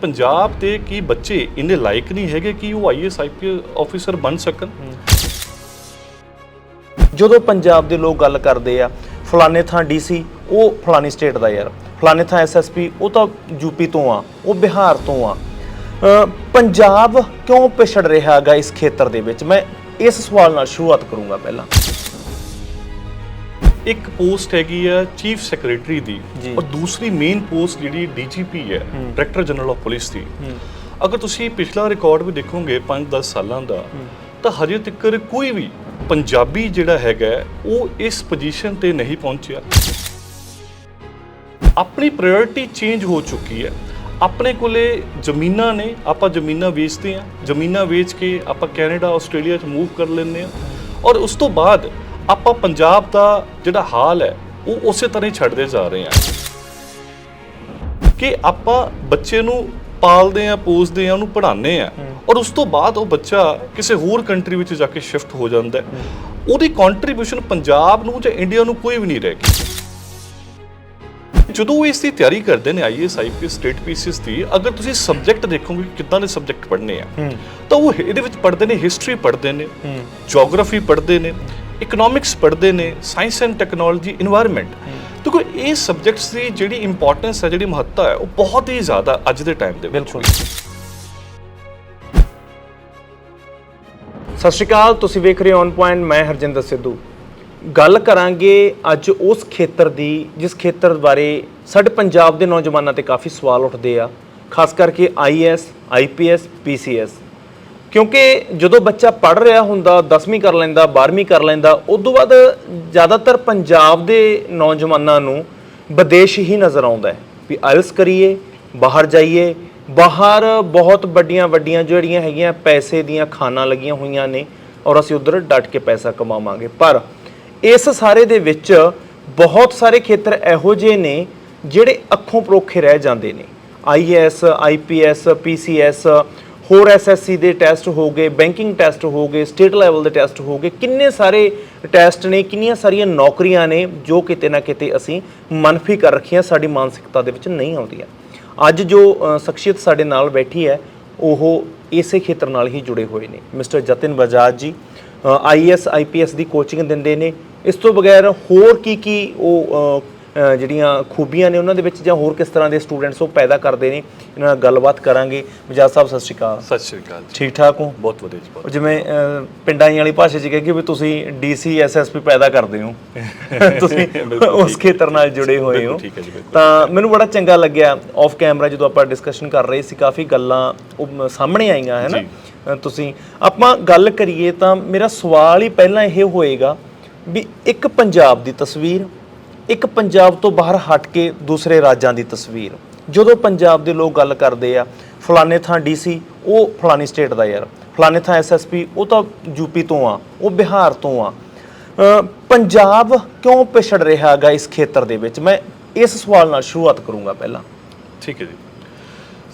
ਪੰਜਾਬ ਦੇ ਕੀ ਬੱਚੇ ਇੰਨੇ ਲਾਇਕ ਨਹੀਂ ਹੈਗੇ ਕਿ ਉਹ ਆਈਐਸ ਆਈਪੀਐਸ ਆਫੀਸਰ ਬਣ ਸਕਣ? ਜਦੋਂ ਪੰਜਾਬ ਦੇ ਲੋਕ ਗੱਲ ਕਰਦੇ ਆ, ਫਲਾਣੇ ਥਾਂ ਡੀਸੀ ਉਹ ਫਲਾਣੀ ਸਟੇਟ ਦਾ ਯਾਰ। ਫਲਾਣੇ ਥਾਂ ਐਸਐਸਪੀ ਉਹ ਤਾਂ ਯੂਪੀ ਤੋਂ ਆ, ਉਹ ਬਿਹਾਰ ਤੋਂ ਆ। ਪੰਜਾਬ ਕਿਉਂ ਪਿਛੜ ਰਿਹਾ ਹੈਗਾ ਇਸ ਖੇਤਰ ਦੇ ਵਿੱਚ? ਮੈਂ ਇਸ ਸਵਾਲ ਨਾਲ ਸ਼ੁਰੂਆਤ ਕਰੂੰਗਾ ਪਹਿਲਾਂ। ਇੱਕ ਪੋਸਟ ਹੈਗੀ ਆ ਚੀਫ ਸੈਕਟਰੀ ਦੀ। ਔਰ ਦੂਸਰੀ ਮੇਨ ਪੋਸਟ ਜਿਹੜੀ ਡੀਜੀਪੀ ਹੈ ਡਾਇਰੈਕਟਰ ਜਨਰਲ ਆਫ ਪੁਲਿਸ ਦੀ। ਅਗਰ ਤੁਸੀਂ ਪਿਛਲਾ ਰਿਕਾਰਡ ਵੀ ਦੇਖੋਗੇ 5-10 ਸਾਲਾਂ ਦਾ ਤਾਂ ਹਜੇ ਤੱਕ ਕੋਈ ਵੀ ਪੰਜਾਬੀ ਜਿਹੜਾ ਹੈਗਾ ਉਹ ਇਸ ਪੋਜੀਸ਼ਨ ਤੇ ਨਹੀਂ ਪਹੁੰਚਿਆ। ਆਪਣੀ ਪ੍ਰਾਇੋਰਟੀ ਚੇਂਜ ਹੋ ਚੁੱਕੀ ਹੈ। ਆਪਣੇ ਕੋਲੇ ਜ਼ਮੀਨਾਂ ਨੇ ਆਪਾਂ ਜ਼ਮੀਨਾਂ ਵੇਚਦੇ ਹਾਂ। ਜ਼ਮੀਨਾਂ ਵੇਚ ਕੇ ਆਪਾਂ ਕੈਨੇਡਾ ਆਸਟ੍ਰੇਲੀਆ 'ਚ ਮੂਵ ਕਰ ਲੈਂਦੇ ਹਾਂ। ਔਰ ਉਸ ਤੋਂ ਬਾਅਦ ਆਪਾਂ ਪੰਜਾਬ ਦਾ ਜਿਹੜਾ ਹਾਲ ਹੈ ਉਹ ਉਸੇ ਤਰ੍ਹਾਂ ਹੀ ਛੱਡਦੇ ਜਾ ਰਹੇ ਹਾਂ। ਕਿ ਆਪਾਂ ਬੱਚੇ ਨੂੰ ਪਾਲਦੇ ਆ ਪੋਸਦੇ ਆ ਉਹਨੂੰ ਪੜ੍ਹਾਉਂਦੇ ਆ ਔਰ ਉਸ ਤੋਂ ਬਾਅਦ ਉਹ ਬੱਚਾ ਕਿਸੇ ਹੋਰ ਕੰਟਰੀ ਵਿੱਚ ਜਾ ਕੇ ਸ਼ਿਫਟ ਹੋ ਜਾਂਦਾ ਹੈ। ਉਹਦੀ ਕੰਟਰੀਬਿਊਸ਼ਨ ਪੰਜਾਬ ਨੂੰ ਜਾਂ ਇੰਡੀਆ ਨੂੰ ਕੋਈ ਵੀ ਨਹੀਂ ਰਹੇਗੀ ਜਦੋਂ ਉਹ ਇਸ ਦੀ ਤਿਆਰੀ ਕਰਦੇ ਨੇ ਆਈਐਸ ਆਈਪੀਐਸ ਸਟੇਟ ਪੀਸੀਸ ਦੀ ਅਗਰ ਤੁਸੀਂ ਸਬਜੈਕਟ ਦੇਖੋਗੇ ਕਿੱਦਾਂ ਦੇ ਸਬਜੈਕਟ ਪੜ੍ਹਨੇ ਆ ਤਾਂ ਉਹ ਇਹਦੇ ਵਿੱਚ ਪੜ੍ਹਦੇ ਨੇ ਹਿਸਟਰੀ ਪੜ੍ਹਦੇ ਨੇ ਜੀਓਗ੍ਰਾਫੀ ਪੜ੍ਹਦੇ ਨੇ ਇਕਨੋਮਿਕਸ ਪੜ੍ਹਦੇ ਨੇ ਸਾਇੰਸ ਐਂਡ ਟੈਕਨੋਲੋਜੀ এনवायरमेंट ਤੇ ਕੋਈ ਇਹ ਸਬਜੈਕਟਸ ਦੀ ਜਿਹੜੀ ਇੰਪੋਰਟੈਂਸ ਹੈ, ਜਿਹੜੀ ਮਹੱਤਤਾ ਹੈ, ਉਹ ਬਹੁਤ ਹੀ ਜ਼ਿਆਦਾ ਅੱਜ ਦੇ ਟਾਈਮ ਦੇ ਬਿਲਕੁਲ। ਸਤਿ ਸ਼੍ਰੀ ਅਕਾਲ, ਤੁਸੀਂ ਵੇਖ ਰਹੇ ਹੋ ਔਨ ਪੁਆਇੰਟ ਮੈਂ ਹਰਜਿੰਦਰ ਸਿੱਧੂ। ਗੱਲ ਕਰਾਂਗੇ ਅੱਜ ਉਸ ਖੇਤਰ ਦੀ, ਜਿਸ ਖੇਤਰ ਬਾਰੇ ਸਾਡੇ ਪੰਜਾਬ ਦੇ ਨੌਜਵਾਨਾਂ ਤੇ ਕਾਫੀ ਸਵਾਲ ਉੱਠਦੇ ਆ, ਖਾਸ ਕਰਕੇ ਆਈਐਸ ਆਈਪੀਐਸ ਪੀਸੀਐਸ ਕਿਉਂਕਿ ਜਦੋਂ ਬੱਚਾ ਪੜ ਰਿਹਾ ਹੁੰਦਾ 10ਵੀਂ ਕਰ ਲੈਂਦਾ 12ਵੀਂ ਕਰ ਲੈਂਦਾ ਉਸ ਤੋਂ ਬਾਅਦ ਜ਼ਿਆਦਾਤਰ ਪੰਜਾਬ ਦੇ ਨੌਜਵਾਨਾਂ ਨੂੰ ਵਿਦੇਸ਼ ਹੀ ਨਜ਼ਰ ਆਉਂਦਾ ਹੈ ਵੀ ਆਇਲਸ ਕਰੀਏ, ਬਾਹਰ ਜਾਈਏ। ਬਾਹਰ ਬਹੁਤ ਵੱਡੀਆਂ ਵੱਡੀਆਂ ਜਿਹੜੀਆਂ ਹੈਗੀਆਂ ਪੈਸੇ ਦੀਆਂ ਖਾਨਾਂ ਲੱਗੀਆਂ ਹੋਈਆਂ ਨੇ ਔਰ ਅਸੀਂ ਉਧਰ ਡਟ ਕੇ ਪੈਸਾ ਕਮਾਵਾਂਗੇ। ਪਰ ਇਸ ਸਾਰੇ ਦੇ ਵਿੱਚ ਬਹੁਤ ਸਾਰੇ ਖੇਤਰ ਇਹੋ ਜਿਹੇ ਨੇ ਜਿਹੜੇ ਅੱਖੋਂ ਪਰੋਖੇ ਰਹਿ ਜਾਂਦੇ ਨੇ। ਆਈਐਸ ਆਈਪੀਐਸ ਪੀਸੀਐਸ ਹੋਰ ਐਸਐਸਸੀ ਦੇ ਟੈਸਟ ਹੋ ਗਏ ਬੈਂਕਿੰਗ ਟੈਸਟ ਹੋ ਗਏ ਸਟੇਟ ਲੈਵਲ ਦੇ ਟੈਸਟ ਹੋ ਗਏ, ਕਿੰਨੇ ਸਾਰੇ ਟੈਸਟ ਨੇ, ਕਿੰਨੀਆਂ ਸਾਰੀਆਂ ਨੌਕਰੀਆਂ ਨੇ ਜੋ ਕਿਤੇ ਨਾ ਕਿਤੇ ਅਸੀਂ ਮਨਫੀ ਕਰ ਰੱਖੀਆਂ, ਸਾਡੀ ਮਾਨਸਿਕਤਾ ਦੇ ਵਿੱਚ ਨਹੀਂ ਆਉਂਦੀਆਂ। ਅੱਜ ਜੋ ਸ਼ਖਸੀਅਤ ਸਾਡੇ ਨਾਲ ਬੈਠੀ ਹੈ, ਉਹ ਇਸੇ ਖੇਤਰ ਨਾਲ ਹੀ ਜੁੜੇ ਹੋਏ ਨੇ। ਮਿਸਟਰ ਜਤਿਨ ਬਜਾਜ ਜੀ ਆਈਐਸ ਆਈਪੀਐਸ ਦੀ ਕੋਚਿੰਗ ਦਿੰਦੇ ਨੇ। ਇਸ ਤੋਂ ਬਗੈਰ ਹੋਰ ਕੀ ਕੀ ਉਹ ਜਿਹੜੀਆਂ ਖੂਬੀਆਂ ਨੇ ਉਹਨਾਂ ਦੇ ਵਿੱਚ ਜਾਂ ਹੋਰ ਕਿਸ ਤਰ੍ਹਾਂ ਦੇ ਸਟੂਡੈਂਟਸ ਉਹ ਪੈਦਾ ਕਰਦੇ ਨੇ ਇਹਨਾਂ ਨਾਲ ਗੱਲਬਾਤ ਕਰਾਂਗੇ। ਬਜਾਜ ਸਾਹਿਬ ਸਤਿ ਸ਼੍ਰੀ ਅਕਾਲ। ਸਤਿ ਸ਼੍ਰੀ ਅਕਾਲ ਠੀਕ ਠਾਕ ਹੋ? ਬਹੁਤ ਵਧੀਆ ਜੀ ਬਹੁਤ ਜਿਵੇਂ ਪਿੰਡਾਂ ਵਾਲੀ ਭਾਸ਼ਾ 'ਚ ਕਹੇ ਵੀ ਤੁਸੀਂ ਡੀਸੀ ਐਸਐਸਪੀ ਪੈਦਾ ਕਰਦੇ ਹੋ। ਤੁਸੀਂ ਉਸ। ਖੇਤਰ ਨਾਲ ਜੁੜੇ ਹੋਏ ਹੋ। ਤਾਂ ਮੈਨੂੰ ਬੜਾ ਚੰਗਾ ਲੱਗਿਆ ਆਫ ਕੈਮਰਾ ਜਦੋਂ ਆਪਾਂ ਡਿਸਕਸ਼ਨ ਕਰ ਰਹੇ ਸੀ ਕਾਫੀ ਗੱਲਾਂ ਉਹ ਸਾਹਮਣੇ ਆਈਆਂ ਹੈ ਨਾ? ਤੁਸੀਂ ਆਪਾਂ ਗੱਲ ਕਰੀਏ ਤਾਂ ਮੇਰਾ ਸਵਾਲ ਹੀ ਪਹਿਲਾਂ ਇਹ ਹੋਏਗਾ ਵੀ ਇੱਕ ਪੰਜਾਬ ਦੀ ਤਸਵੀਰ ਇੱਕ ਪੰਜਾਬ ਤੋਂ ਬਾਹਰ ਹਟ ਕੇ ਦੂਸਰੇ ਰਾਜਾਂ ਦੀ ਤਸਵੀਰ। ਜਦੋਂ ਪੰਜਾਬ ਦੇ ਲੋਕ ਗੱਲ ਕਰਦੇ ਆ ਫਲਾਣੇ ਥਾਂ ਡੀਸੀ ਉਹ ਫਲਾਣੀ ਸਟੇਟ ਦਾ ਯਾਰ। ਫਲਾਣੇ ਥਾਂ ਐਸਐਸਪੀ ਉਹ ਤਾਂ ਯੂਪੀ ਤੋਂ ਆ ਉਹ ਬਿਹਾਰ ਤੋਂ ਆ। ਪੰਜਾਬ ਕਿਉਂ ਪਿਛੜ ਰਿਹਾ ਹੈਗਾ ਇਸ ਖੇਤਰ ਦੇ ਵਿੱਚ? ਮੈਂ ਇਸ ਸਵਾਲ ਨਾਲ ਸ਼ੁਰੂਆਤ ਕਰੂੰਗਾ ਪਹਿਲਾਂ। ਠੀਕ ਹੈ ਜੀ।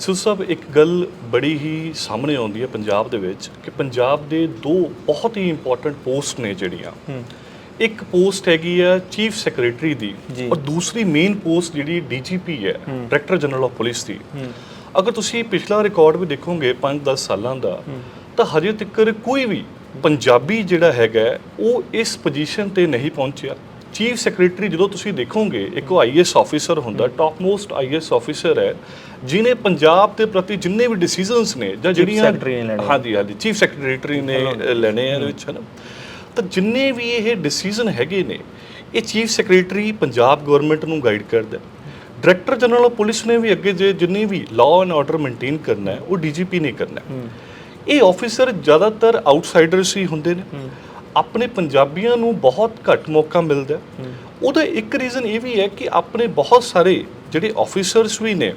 ਸੋ ਸਾਹਿਬ ਇੱਕ ਗੱਲ ਬੜੀ ਹੀ ਸਾਹਮਣੇ ਆਉਂਦੀ ਹੈ ਪੰਜਾਬ ਦੇ ਵਿੱਚ ਕਿ ਪੰਜਾਬ ਦੇ ਦੋ ਬਹੁਤ ਹੀ ਇੰਪੋਰਟੈਂਟ ਪੋਸਟ ਨੇ ਜਿਹੜੀਆਂ। ਇੱਕ ਪੋਸਟ ਹੈਗੀ ਆ ਚੀਫ ਸੈਕਟਰੀ ਦੀ। ਔਰ ਦੂਸਰੀ ਮੇਨ ਪੋਸਟ ਜਿਹੜੀ ਡੀਜੀਪੀ ਹੈ ਡਾਇਰੈਕਟਰ ਜਨਰਲ ਆਫ ਪੁਲਿਸ ਦੀ। ਅਗਰ ਤੁਸੀਂ ਪਿਛਲਾ ਰਿਕਾਰਡ ਵੀ ਦੇਖੋਗੇ 5-10 ਸਾਲਾਂ ਦਾ ਤਾਂ ਹਜੇ ਤੱਕ ਕੋਈ ਵੀ ਪੰਜਾਬੀ ਜਿਹੜਾ ਹੈਗਾ ਉਹ ਇਸ ਪੋਜੀਸ਼ਨ ਤੇ ਨਹੀਂ ਪਹੁੰਚਿਆ। ਚੀਫ ਸੈਕਟਰੀ ਜਦੋਂ ਤੁਸੀਂ ਦੇਖੋਗੇ ਇੱਕ ਆਈਐਸ ਆਫੀਸਰ ਹੁੰਦਾ ਟਾਪ ਮੋਸਟ ਆਈਐਸ ਆਫੀਸਰ ਹੈ ਜਿਨੇ ਪੰਜਾਬ ਦੇ ਪ੍ਰਤੀ ਜਿੰਨੇ ਵੀ ਡਿਸੀਜਨਸ ਨੇ ਜਾਂ ਜਿਹੜੀਆਂ। ਹਾਂਜੀ ਹਾਂਜੀ ਚੀਫ ਸੈਕਟਰੀ ਨੇ ਲੈਣੇ ਆ ਇਹਦੇ ਵਿੱਚ ਹੈ ਨਾ ਤਾਂ ਜਿੰਨੇ ਵੀ ਇਹ ਡਿਸੀਜਨ ਹੈਗੇ ਨੇ ਇਹ ਚੀਫ ਸੈਕਟਰੀ ਪੰਜਾਬ ਗਵਰਨਮੈਂਟ ਨੂੰ ਗਾਈਡ ਕਰਦਾ ਹੈ। ਡਾਇਰੈਕਟਰ ਜਨਰਲ ਆਫ ਪੁਲਿਸ ਨੇ ਵੀ ਅੱਗੇ ਜੇ ਜਿੰਨੇ ਵੀ ਲਾਅ ਐਂਡ ਆਰਡਰ ਮੇਨਟੇਨ ਕਰਨਾ ਹੈ ਉਹ ਡੀਜੀਪੀ ਨੇ ਕਰਨਾ ਹੈ। ਇਹ ਆਫੀਸਰ ਜ਼ਿਆਦਾਤਰ ਆਊਟਸਾਈਡਰਸ ਹੀ ਹੁੰਦੇ ਨੇ ਆਪਣੇ ਪੰਜਾਬੀਆਂ ਨੂੰ ਬਹੁਤ ਘੱਟ ਮੌਕਾ ਮਿਲਦਾ। ਉਹਦਾ ਇੱਕ ਰੀਜ਼ਨ ਇਹ ਵੀ ਹੈ ਕਿ ਆਪਣੇ ਬਹੁਤ ਸਾਰੇ ਜਿਹੜੇ ਆਫੀਸਰਸ ਵੀ ਨੇ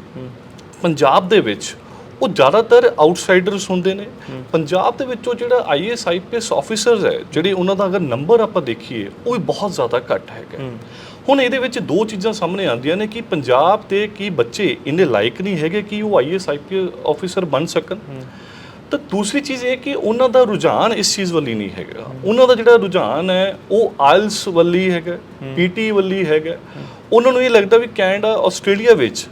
ਪੰਜਾਬ ਦੇ ਵਿੱਚ ਉਹ ਜ਼ਿਆਦਾਤਰ ਆਊਟਸਾਈਡਰਸ ਹੁੰਦੇ ਨੇ। ਪੰਜਾਬ ਦੇ ਵਿੱਚੋਂ ਜਿਹੜਾ ਆਈਐਸ ਆਈਪੀਐਸ ਆਫੀਸਰਸ ਹੈ ਜਿਹੜੇ ਉਹਨਾਂ ਦਾ ਅਗਰ ਨੰਬਰ ਆਪਾਂ ਦੇਖੀਏ ਉਹ ਵੀ ਬਹੁਤ ਜ਼ਿਆਦਾ ਘੱਟ ਹੈਗਾ। ਹੁਣ ਇਹਦੇ ਵਿੱਚ ਦੋ ਚੀਜ਼ਾਂ ਸਾਹਮਣੇ ਆਉਂਦੀਆਂ ਨੇ ਕਿ ਪੰਜਾਬ ਦੇ ਕੀ ਬੱਚੇ ਇੰਨੇ ਲਾਇਕ ਨਹੀਂ ਹੈਗੇ ਕਿ ਉਹ ਆਈਐਸ ਆਈਪੀਐਸ ਆਫੀਸਰ ਬਣ ਸਕਣ। ਤਾਂ ਦੂਸਰੀ ਚੀਜ਼ ਇਹ ਕਿ ਉਹਨਾਂ ਦਾ ਰੁਝਾਨ ਇਸ ਚੀਜ਼ ਵੱਲ ਨਹੀਂ ਹੈਗਾ। ਉਹਨਾਂ ਦਾ ਜਿਹੜਾ ਰੁਝਾਨ ਹੈ ਉਹ ਆਇਲਸ ਵੱਲੀ ਹੈਗਾ ਪੀਟੀ ਵੱਲੀ ਹੈਗਾ। ਉਹਨਾਂ ਨੂੰ ਇਹ ਲੱਗਦਾ ਵੀ ਕੈਨੇਡਾ ਆਸਟ੍ਰੇਲੀਆ ਵਿੱਚ